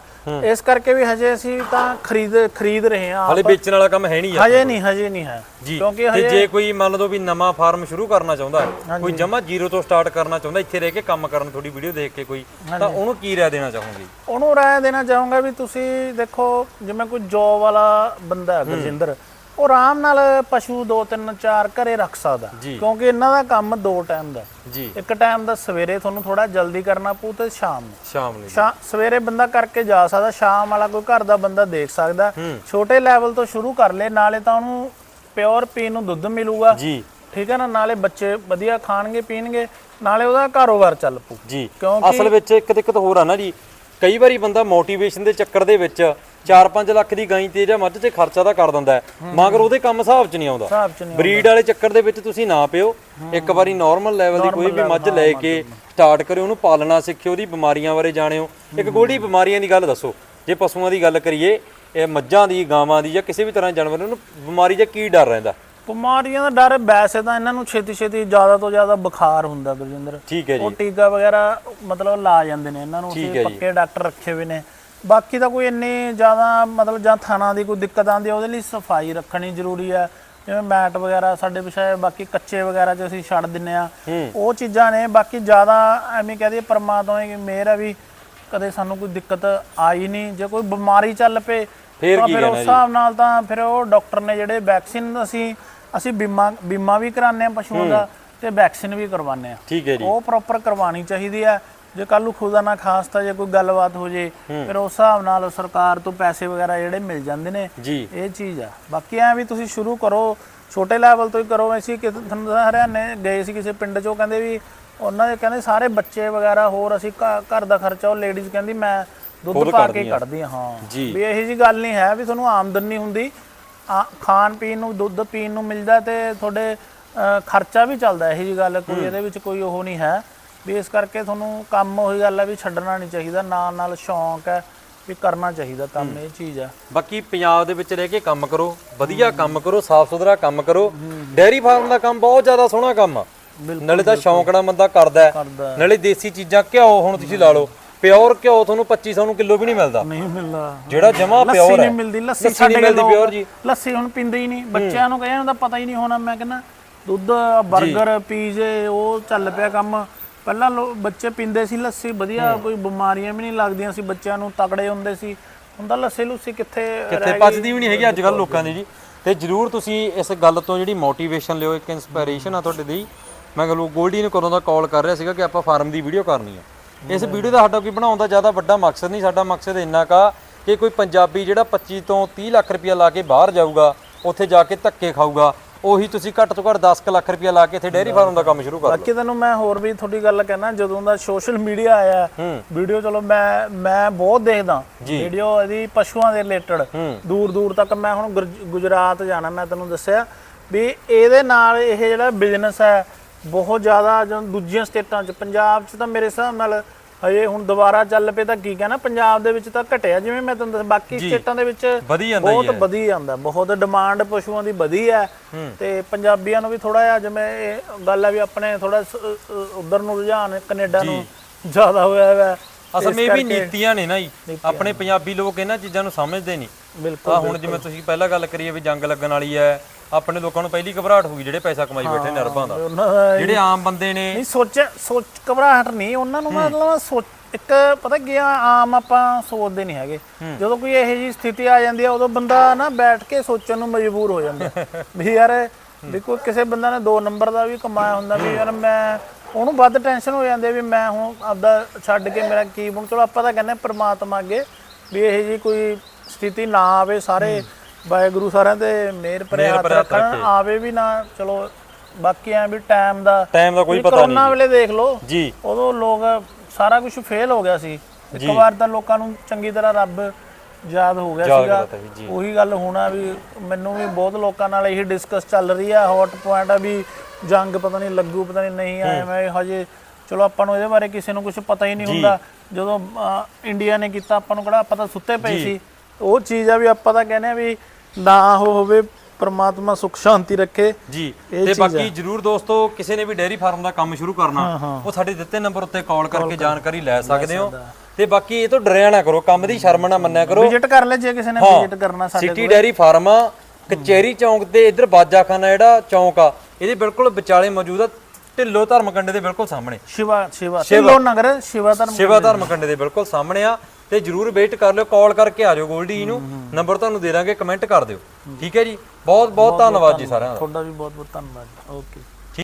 ਇਸ ਕਰਕੇ ਵੀ ਹਜੇ ਅਸੀਂ ਤਾਂ ਖਰੀਦ ਖਰੀਦ ਰਹੇ ਹਾਂ ਹਾਲੇ ਵੇਚਣ ਵਾਲਾ ਕੰਮ ਹੈ ਨਹੀਂ ਆ ਹਜੇ ਨਹੀਂ ਹਜੇ ਨਹੀਂ ਹੈ। ਕਿਉਂਕਿ ਹਜੇ ਜੇ ਕੋਈ ਮੰਨ ਲਓ ਵੀ ਨਵਾਂ ਫਾਰਮ ਸ਼ੁਰੂ ਕਰਨਾ ਚਾਹੁੰਦਾ ਕੋਈ ਜਮਾ ਜ਼ੀਰੋ ਤੋਂ ਸਟਾਰਟ ਕਰਨਾ ਚਾਹੁੰਦਾ ਇੱਥੇ ਰਹਿ ਕੇ ਕੰਮ ਕਰਨ ਤੁਹਾਡੀ ਵੀਡੀਓ ਦੇਖ ਕੇ ਕੋਈ ਤਾਂ ਉਹਨੂੰ ਕੀ ਰਾਏ ਦੇਣਾ ਚਾਹੋਗੇ? ਉਹਨੂੰ ਰਾਏ ਦੇਣਾ ਚਾਹੂੰਗਾ ਵੀ ਤੁਸੀਂ ਦੇਖੋ ਜਿਵੇਂ ਕੋਈ ਜੋਬ ਵਾਲਾ ਬੰਦਾ ਹੈ। ਗੁਰਜਿੰਦਰ ਉਹ ਆਰਾਮ ਨਾਲ ਪਸ਼ੂ ਦੋ ਤਿੰਨ ਚਾਰ ਘਰੇ ਰੱਖ ਸਕਦਾ। ਕਿਉਂਕਿ ਇਹਨਾਂ ਦਾ ਕੰਮ ਦੋ ਟਾਈਮ ਦਾ। ਜੀ। ਇੱਕ ਟਾਈਮ ਦਾ ਸਵੇਰੇ ਤੁਹਾਨੂੰ ਥੋੜਾ ਜਲਦੀ ਕਰਨਾ ਪਊ ਤੇ ਸ਼ਾਮ ਨੂੰ। ਸ਼ਾਮ ਨੂੰ ਸਵੇਰੇ ਬੰਦਾ ਕਰਕੇ ਜਾ ਸਕਦਾ ਸ਼ਾਮ ਵਾਲਾ ਕੋਈ ਘਰ ਦਾ ਬੰਦਾ ਦੇਖ ਸਕਦਾ। ਛੋਟੇ ਲੈਵਲ ਤੋਂ ਸ਼ੁਰੂ ਕਰ ਲੇ ਨਾਲੇ ਤਾਂ ਉਹਨੂੰ ਪਿਓਰ ਪੀਣ ਨੂੰ ਦੁੱਧ ਮਿਲੂਗਾ। ਜੀ। ਠੀਕ ਹੈ ਨਾ? ਨਾਲੇ ਬੱਚੇ ਵਧੀਆ ਖਾਣਗੇ ਪੀਣਗੇ ਨਾਲੇ ਉਹਦਾ ਕਾਰੋਬਾਰ ਚੱਲ ਪੂ ਜੀ। ਕਿਉਂਕਿ- ਅਸਲ ਵਿੱਚ ਇੱਕ ਦਿੱਕਤ ਹੋਰ ਆ ਨਾ ਜੀ। ਕਈ ਵਾਰੀ ਬੰਦਾ ਮੋਟੀਵੇਸ਼ਨ ਦੇ ਚੱਕਰ ਦੇ ਵਿੱਚ 4-5 ਲੱਖ ਦੀ ਗਾਂ ਤੇ ਜਾਂ ਮੱਝ ਤੇ ਖਰਚਾ ਤਾਂ ਕਰ ਦਿੰਦਾ ਹੈ। ਮਗਰ ਉਹਦੇ ਕੰਮ ਹਿਸਾਬ 'ਚ ਨਹੀਂ ਆਉਂਦਾ। ਹਿਸਾਬ ਚ ਨਹੀਂ ਬਰੀਡ ਵਾਲੇ ਚੱਕਰ ਦੇ ਵਿੱਚ ਤੁਸੀਂ ਨਾ ਪਿਓ। ਇੱਕ ਵਾਰੀ ਨਾਰਮਲ ਲੈਵਲ ਦੀ ਕੋਈ ਵੀ ਮੱਝ ਲੈ ਕੇ ਸਟਾਰਟ ਕਰਿਓ ਉਹਨੂੰ ਪਾਲਣਾ ਸਿੱਖਿਓ ਉਹਦੀ ਬਿਮਾਰੀਆਂ ਬਾਰੇ ਜਾਣਿਓ। ਇੱਕ ਗੋੜੀ ਬਿਮਾਰੀਆਂ ਦੀ ਗੱਲ ਦੱਸੋ। ਜੇ ਪਸ਼ੂਆਂ ਦੀ ਗੱਲ ਕਰੀਏ ਇਹ ਮੱਝਾਂ ਦੀ ਗਾਵਾਂ ਦੀ ਜਾਂ ਕਿਸੇ ਵੀ ਤਰ੍ਹਾਂ ਦੇ ਜਾਨਵਰ ਨੂੰ ਬਿਮਾਰੀ ਦਾ ਕੀ ਡਰ ਰਹਿੰਦਾ? ਬਿਮਾਰੀਆਂ ਦਾ ਡਰ ਵੈਸੇ ਤਾਂ ਇਹਨਾਂ ਨੂੰ ਛੇਤੀ ਛੇਤੀ ਜ਼ਿਆਦਾ ਤੋਂ ਜ਼ਿਆਦਾ ਬੁਖਾਰ ਹੁੰਦਾ ਗੁਰਜਿੰਦਰ। ਠੀਕ ਹੈ ਉਹ ਜੀ ਟੀਕਾ ਵਗੈਰਾ ਮਤਲਬ ਲਾ ਜਾਂਦੇ ਨੇ ਇਹਨਾਂ ਨੂੰ ਠੀਕ ਹੈ ਜੀ। ਪੱਕੇ ਡਾਕਟਰ ਰੱਖੇ ਹੋਏ ਨੇ। ਬਾਕੀ ਤਾਂ ਕੋਈ ਇੰਨੀ ਜ਼ਿਆਦਾ ਮਤਲਬ ਜਾਂ ਥਾਣਾ ਦੀ ਕੋਈ ਦਿੱਕਤ ਆਉਂਦੀ ਹੈ ਉਹਦੇ ਲਈ ਸਫ਼ਾਈ ਰੱਖਣੀ ਜ਼ਰੂਰੀ ਹੈ ਜਿਵੇਂ ਮੈਟ ਵਗੈਰਾ ਸਾਡੇ ਵਿਸ਼ੇ ਬਾਕੀ ਕੱਚੇ ਵਗੈਰਾ ਚ ਅਸੀਂ ਛੱਡ ਦਿੰਨੇ ਆ। ਉਹ ਚੀਜ਼ਾਂ ਨੇ ਬਾਕੀ ਜ਼ਿਆਦਾ ਐਵੇਂ ਕਹਦੇ ਪਰਮਾਤਮਾ ਦੀ ਮਿਹਰ ਹੈ ਵੀ ਕਦੇ ਸਾਨੂੰ ਕੋਈ ਦਿੱਕਤ ਆਈ ਨਹੀਂ। ਜੇ ਕੋਈ ਬਿਮਾਰੀ ਚੱਲ ਪਏ ਫੇਰ ਕੀ ਕਹਿਣਾ ਉਸ ਜੀ? ਹਿਸਾਬ ਨਾਲ ਤਾਂ ਫਿਰ ਉਹ ਡਾਕਟਰ ਨੇ ਜਿਹੜੇ ਵੈਕਸੀਨ ਅਸੀਂ ਅਸੀਂ ਬੀਮਾ ਬੀਮਾ ਵੀ ਕਰਾਉਂਦੇ ਆ ਪਸ਼ੂਆਂ ਦਾ ਤੇ ਵੈਕਸੀਨ ਵੀ ਕਰਵਾਉਂਦੇ ਆ। ਠੀਕ ਹੈ ਜੀ। ਉਹ ਪ੍ਰੋਪਰ ਕਰਵਾਉਣੀ ਚਾਹੀਦੀ ਹੈ ਜੇ ਕੱਲ ਨੂੰ ਖੁਦਾ ਨਾ ਖਾਸਤਾ ਜੇ ਕੋਈ ਗੱਲਬਾਤ ਹੋ ਜੇ ਫਿਰ ਉਸ ਹਿਸਾਬ ਨਾਲ ਸਰਕਾਰ ਤੋਂ ਪੈਸੇ ਵਗੈਰਾ ਜਿਹੜੇ ਮਿਲ ਜਾਂਦੇ ਨੇ ਇਹ ਚੀਜ਼ ਆ। ਬਾਕੀ ਐ ਵੀ ਤੁਸੀਂ ਸ਼ੁਰੂ ਕਰੋ ਛੋਟੇ ਲੈਵਲ ਤੋਂ ਹੀ ਕਰੋ। ਅਸੀਂ ਕਿ ਤੁਹਾਨੂੰ ਦੱਸਾਂ ਹਰਿਆਣੇ ਗਏ ਸੀ ਕਿਸੇ ਪਿੰਡ 'ਚ ਕਹਿੰਦੇ ਵੀ ਉਹਨਾਂ ਦੇ ਕਹਿੰਦੇ ਸਾਰੇ ਬੱਚੇ ਵਗੈਰਾ ਹੋਰ ਅਸੀਂ ਘਰ ਦਾ ਖਰਚਾ ਉਹ ਲੇਡੀਜ਼ ਕਹਿੰਦੀ ਮੈਂ ਦੁੱਧ ਪਾ ਕੇ ਕੱਢਦੀ ਹਾਂ। ਵੀ ਇਹੋ ਜੀ ਗੱਲ ਨਹੀਂ ਹੈ ਵੀ ਤੁਹਾਨੂੰ ਆਮਦਨ ਨਹੀਂ ਹੁੰਦੀ। ਖਾਣ ਪੀਣ ਨੂੰ ਦੁੱਧ ਪੀਣ ਨੂੰ ਮਿਲਦਾ ਤੇ ਤੁਹਾਡੇ ਖਰਚਾ ਵੀ ਚੱਲਦਾ ਇਹੋ ਜੀ ਗੱਲ ਕੋਈ ਇਹਦੇ ਵਿੱਚ ਕੋਈ ਉਹ ਨਹੀਂ ਹੈ। ਵੀ ਇਸ ਕਰਕੇ ਤੁਹਾਨੂੰ ਕੰਮ ਉਹੀ ਗੱਲ ਹੈ ਵੀ ਛੱਡਣਾ ਨਹੀਂ ਚਾਹੀਦਾ ਨਾਲ ਨਾਲ ਸ਼ੌਂਕ ਹੈ ਵੀ ਕਰਨਾ ਚਾਹੀਦਾ ਕੰਮ ਇਹ ਚੀਜ਼ ਹੈ ਬਾਕੀ ਪੰਜਾਬ ਦੇ ਵਿੱਚ ਰਹਿ ਕੇ ਕੰਮ ਕਰੋ ਵਧੀਆ ਕੰਮ ਕਰੋ ਸਾਫ਼ ਸੁਥਰਾ ਕੰਮ ਕਰੋ। ਡੈਰੀ ਫਾਰਮ ਦਾ ਕੰਮ ਬਹੁਤ ਜ਼ਿਆਦਾ ਸੋਹਣਾ ਕੰਮ ਆ। ਨਾਲੇ ਤਾਂ ਸ਼ੌਂਕ ਨਾਲ ਬੰਦਾ ਕਰਦਾ ਨਾਲੇ ਦੇਸੀ ਚੀਜ਼ਾਂ ਘਿਓ ਹੁਣ ਤੁਸੀਂ ਲਾ ਲਓ ਪਿਓਰ ਘਿਓ ਤੁਹਾਨੂੰ 2500 ਨੂੰ ਕਿਲੋ ਵੀ ਨਹੀਂ ਮਿਲਦਾ। ਨਹੀਂ ਮਿਲਦਾ। ਜਿਹੜਾ ਜਮਾ ਲੱਸੀ ਪਿਓਰ ਹੈ। ਨਹੀਂ ਮਿਲਦੀ ਲੱਸੀ ਲੱਸੀ ਸਾਡੇ ਮਿਲਦੀ ਪਿਓਰ ਜੀ। ਲੱਸੀ ਹੁਣ ਪੀਂਦੇ ਹੀ ਨਹੀਂ। ਬੱਚਿਆਂ ਨੂੰ ਕਹਿੰਦੇ ਪਤਾ ਹੀ ਨਹੀਂ ਹੋਣਾ ਮੈਂ ਕਹਿੰਦਾ ਦੁੱਧ 버ਗਰ ਪੀਜ਼ੇ ਉਹ ਚੱਲ ਪਿਆ ਕੰਮ। ਪਹਿਲਾਂ ਲੋ ਬੱਚੇ ਪੀਂਦੇ ਸੀ ਲੱਸੀ ਵਧੀਆ ਕੋਈ ਬਿਮਾਰੀਆਂ ਵੀ ਨਹੀਂ ਲੱਗਦੀਆਂ ਸੀ ਬੱਚਿਆਂ ਨੂੰ ਤਕੜੇ ਹੁੰਦੇ ਸੀ। ਤਾਂ ਲੱਸੀ ਲੁੱਸੀ ਕਿੱਥੇ ਕਿੱਥੇ ਪਚਦੀ ਵੀ ਨਹੀਂ ਹੈਗੀ ਅੱਜ ਕੱਲ ਲੋਕਾਂ ਦੀ ਜੀ। ਤੇ ਜਰੂਰ ਤੁਸੀਂ ਇਸ ਗੱਲ ਤੋਂ ਜਿਹੜੀ ਮੋਟੀਵੇਸ਼ਨ ਲਿਓ ਇੱਕ ਇਨਸਪੀਰੇਸ਼ਨ ਆ ਤੁਹਾਡੇ ਲਈ। ਮੈਂ ਕਹਿੰਦਾ ਗੋਲਡੀ ਨੂੰ ਕਦੋਂ ਦਾ ਕਾਲ ਕਰ ਰਿਹਾ ਸੀਗਾ ਕਿ ਆਪਾਂ ਫਾਰਮ ਦੀ ਵੀਡੀਓ ਕਰਨੀ ਆ। ਇਸ ਵੀਡੀਓ ਦਾ ਸਾਡਾ ਕੋਈ ਬਣਾਉਣ ਦਾ ਜ਼ਿਆਦਾ ਵੱਡਾ ਮਕਸਦ ਨਹੀਂ ਸਾਡਾ ਮਕਸਦ ਇੰਨਾ ਕਾ ਕਿ ਕੋਈ ਪੰਜਾਬੀ ਜਿਹੜਾ 25 ਤੋਂ 30 ਲੱਖ ਰੁਪਇਆ ਲਾ ਕੇ ਬਾਹਰ ਜਾਊਗਾ ਉੱਥੇ ਜਾ ਕੇ ਧੱਕੇ ਖਾਊਗਾ ਉਹੀ ਤੁਸੀਂ ਘੱਟ ਤੋਂ ਘੱਟ 10 ਕੁ ਲੱਖ ਰੁਪਇਆ ਲਾ ਕੇ ਇੱਥੇ ਡੇਅਰੀ ਫਾਰਮ ਦਾ ਕੰਮ ਸ਼ੁਰੂ ਕਰ ਲਓ। ਬਾਕੀ ਤੈਨੂੰ ਮੈਂ ਹੋਰ ਵੀ ਤੁਹਾਡੀ ਗੱਲ ਕਹਿਣਾ ਜਦੋਂ ਦਾ ਸੋਸ਼ਲ ਮੀਡੀਆ ਆਇਆ ਵੀਡੀਓ ਚਲੋ ਮੈਂ ਮੈਂ ਬਹੁਤ ਦੇਖਦਾ। ਵੀਡੀਓ ਇਹਦੀ ਪਸ਼ੂਆਂ ਦੇ ਰਿਲੇਟਡ। ਦੂਰ ਦੂਰ ਤੱਕ ਮੈਂ ਹੁਣ ਗੁਜਰਾਤ ਜਾਣਾ ਮੈਂ ਤੈਨੂੰ ਦੱਸਿਆ ਵੀ ਇਹਦੇ ਨਾਲ ਇਹ ਜਿਹੜਾ ਬਿਜ਼ਨਸ ਹੈ ਬਹੁਤ ਜ਼ਿਆਦਾ ਜਦੋਂ ਦੂਜੀਆਂ ਸਟੇਟਾਂ 'ਚ ਪੰਜਾਬ 'ਚ ਤਾਂ ਮੇਰੇ ਹਿਸਾਬ ਨਾਲ ਹਜੇ ਹੁਣ ਦੁਬਾਰਾ ਚੱਲ ਪਏ ਤਾਂ ਕੀ ਕਹਿਣਾ ਪੰਜਾਬ ਦੇ ਵਿੱਚ ਤਾਂ ਘਟਿਆ ਜਿਵੇਂ ਮੈਂ ਤੁਹਾਨੂੰ ਦੱਸ ਬਾਕੀ ਸਟੇਟਾਂ ਦੇ ਵਿੱਚ ਬਹੁਤ ਵਧੀ ਜਾਂਦਾ ਬਹੁਤ ਡਿਮਾਂਡ ਪਸ਼ੂਆਂ ਦੀ ਵਧੀ ਹੈ। ਤੇ ਪੰਜਾਬੀਆਂ ਨੂੰ ਵੀ ਥੋੜਾ ਜਿਹਾ ਜਿਵੇਂ ਇਹ ਗੱਲ ਹੈ ਵੀ ਆਪਣੇ ਥੋੜਾ ਉਧਰ ਨੂੰ ਰੁਝਾਨ ਕੈਨੇਡਾ ਨੂੰ ਜ਼ਿਆਦਾ ਹੋਇਆ ਹੈ ਅਸਲ ਵਿੱਚ ਇਹ ਵੀ ਨੀਤੀਆਂ ਨੇ ਨਾ ਜੀ। ਆਪਣੇ ਪੰਜਾਬੀ ਲੋਕ ਇਹਨਾਂ ਚੀਜ਼ਾਂ ਨੂੰ ਸਮਝਦੇ ਨਹੀਂ। ਬਿਲਕੁਲ ਆ ਹੁਣ ਜਿਵੇਂ ਤੁਸੀਂ ਪਹਿਲਾਂ ਗੱਲ ਕਰੀਏ ਵੀ ਜੰਗ ਲੱਗਣ ਵਾਲੀ ਹੈ ਆਪਣੇ ਲੋਕਾਂ ਨੂੰ ਪਹਿਲੀ ਘਬਰਾਹਟ ਹੋਊਗੀ ਜਿਹੜੇ ਪੈਸਾ ਕਮਾਈ ਬੈਠੇ ਨੇ ਅਰਬਾਂ ਦਾ। ਜਿਹੜੇ ਆਮ ਬੰਦੇ ਨੇ ਨਹੀਂ ਸੋਚ ਸੋਚ ਘਬਰਾਹਟ ਨਹੀਂ ਉਹਨਾਂ ਨੂੰ ਮਤਲਬ ਸੋਚ ਇੱਕ ਪਤਾ ਕੀ ਆ ਆਮ ਆਪਾਂ ਸੋਚਦੇ ਨਹੀਂ ਹੈਗੇ। ਜਦੋਂ ਕੋਈ ਇਹੋ ਜੀ ਸਥਿਤੀ ਆ ਜਾਂਦੀ ਹੈ ਉਦੋਂ ਬੰਦਾ ਨਾ ਬੈਠ ਕੇ ਸੋਚਣ ਨੂੰ ਮਜਬੂਰ ਹੋ ਜਾਂਦਾ। ਵੀ ਯਾਰ ਵੀ ਕੋਈ ਕਿਸੇ ਬੰਦਾ ਨੇ ਦੋ ਨੰਬਰ ਦਾ ਵੀ ਕਮਾਇਆ ਹੁੰਦਾ ਵੀ ਯਾਰ ਮੈਂ ਉਹਨੂੰ ਵੱਧ ਟੈਨਸ਼ਨ ਹੋ ਜਾਂਦੀ ਹੈ ਵੀ ਮੈਂ ਹੁਣ ਆਪਦਾ ਛੱਡ ਕੇ ਮੇਰਾ ਕੀ ਬਣ। ਚਲੋ ਆਪਾਂ ਤਾਂ ਕਹਿੰਦੇ ਪ੍ਰਮਾਤਮਾ ਅੱਗੇ ਵੀ ਇਹੋ ਜੀ ਕੋਈ ਸਥਿਤੀ ਨਾ ਆਵੇ ਸਾਰੇ ਵਾਹਿਗੁਰੂ ਸਾਰਿਆਂ ਤੇ ਮਿਹਰ ਭਰੇ ਹੱਥ ਰੱਖਣ। ਆਵੇ ਵੀ ਨਾ ਚਲੋ ਬਾਕੀ ਐ ਵੀ ਟਾਈਮ ਦਾ ਟਾਈਮ ਦਾ ਕੋਈ ਪਤਾ ਕਰੋਨਾ ਨਹੀਂ ਵੇਲੇ ਦੇਖ ਲਓ। ਜੀ। ਉਦੋਂ ਲੋਕ ਸਾਰਾ ਕੁਝ ਫੇਲ ਹੋ ਗਿਆ ਸੀ। ਇੱਕ ਵਾਰ ਤਾਂ ਲੋਕਾਂ ਨੂੰ ਚੰਗੀ ਤਰ੍ਹਾਂ ਰੱਬ ਯਾਦ ਹੋ ਗਿਆ ਸੀਗਾ। ਉਹੀ ਗੱਲ ਹੋਣਾ ਵੀ ਮੈਨੂੰ ਵੀ ਬਹੁਤ ਲੋਕਾਂ ਨਾਲ ਇਹੀ ਡਿਸਕਸ ਚੱਲ ਰਹੀ ਆ। ਹੌਟ ਪੁਆਇੰਟ ਆ ਵੀ ਜੰਗ ਪਤਾ ਨਹੀਂ ਲੱਗੂ ਪਤਾ ਨਹੀਂ ਨਹੀਂ ਆਏ ਮੈਂ ਹਜੇ ਚਲੋ ਆਪਾਂ ਨੂੰ ਇਹਦੇ ਬਾਰੇ ਕਿਸੇ ਨੂੰ ਕੁਝ ਪਤਾ ਹੀ ਨਹੀਂ ਹੁੰਦਾ। ਜਦੋਂ ਇੰਡੀਆ ਨੇ ਕੀਤਾ ਆਪਾਂ ਨੂੰ ਕਿਹੜਾ ਆਪਾਂ ਤਾਂ ਸੁੱਤੇ ਪਏ ਸੀ। ਉਹ ਚੀਜ਼ ਆ ਵੀ ਆਪਾਂ ਤਾਂ ਕਹਿੰਦੇ ਆ ਵੀ ਨਾ ਉਹ ਹੋਵੇ ਪ੍ਰਮਾਤਮਾ ਸੁਖ ਸ਼ਾਂਤੀ ਰੱਖੇ। ਜੀ। ਤੇ ਬਾਕੀ ਜਰੂਰ ਦੋਸਤੋ ਕਿਸੇ ਨੇ ਵੀ ਡੇਅਰੀ ਫਾਰਮ ਦਾ ਕੰਮ ਸ਼ੁਰੂ ਕਰਨਾ ਉਹ ਸਾਡੇ ਦਿੱਤੇ ਨੰਬਰ ਉੱਤੇ ਕਾਲ ਕਰਕੇ ਜਾਣਕਾਰੀ ਲੈ ਸਕਦੇ ਹੋ। ਤੇ ਬਾਕੀ ਇਹ ਤੋਂ ਡਰਿਆ ਨਾ ਕਰੋ ਕੰਮ ਦੀ ਸ਼ਰਮ ਨਾ ਮੰਨਿਆ ਕਰੋ। ਵਿਜ਼ਿਟ ਕਰ ਲੈ ਜੇ ਕਿਸੇ ਨੇ ਵਿਜ਼ਿਟ ਕਰਨਾ ਸਾਡੇ ਸਿਟੀ ਡੈਰੀ ਫਾਰਮ ਆ ਕਚਹਿਰੀ ਚੌਂਕ ਤੇ ਇਧਰ ਬਾਜਾਖਾਨਾ ਜਿਹੜਾ ਚੌਂਕ ਆ ਇਹਦੇ ਬਿਲਕੁਲ ਵਿਚਾਲੇ ਮੌਜੂਦ ਆ ਢਿੱਲੋ ਧਰਮ ਕੰਡੇ ਦੇ ਬਿਲਕੁਲ ਸਾਹਮਣੇ। ਸ਼ਿਵਾ ਸ਼ਿਵਾ ਢਿੱਲੋਂ ਨਗਰ ਸ਼ਿਵਾ ਧਰਮ ਸੇਵਾ ਧਰਮ ਕੰਡੇ ਦੇ ਬਿਲਕੁਲ ਸਾਹਮਣੇ ਆ ਤੇ ਜਰੂਰ ਵੇਟ ਕਰ ਲਿਓ ਕਾਲ ਕਰਕੇ ਆ ਜਾਓ ਗੋਲਡੀ ਨੂੰ। ਨੰਬਰ ਤੁਹਾਨੂੰ ਦੇ ਦਾਂਗੇ ਕਮੈਂਟ ਕਰ ਦਿਓ। ਠੀਕ ਹੈ ਜੀ? ਬਹੁਤ ਬਹੁਤ ਧੰਨਵਾਦ ਜੀ ਸਾਰਿਆਂ ਦਾ। ਤੁਹਾਡਾ ਵੀ ਬਹੁਤ ਬਹੁਤ ਧੰਨਵਾਦ। ਓਕੇ।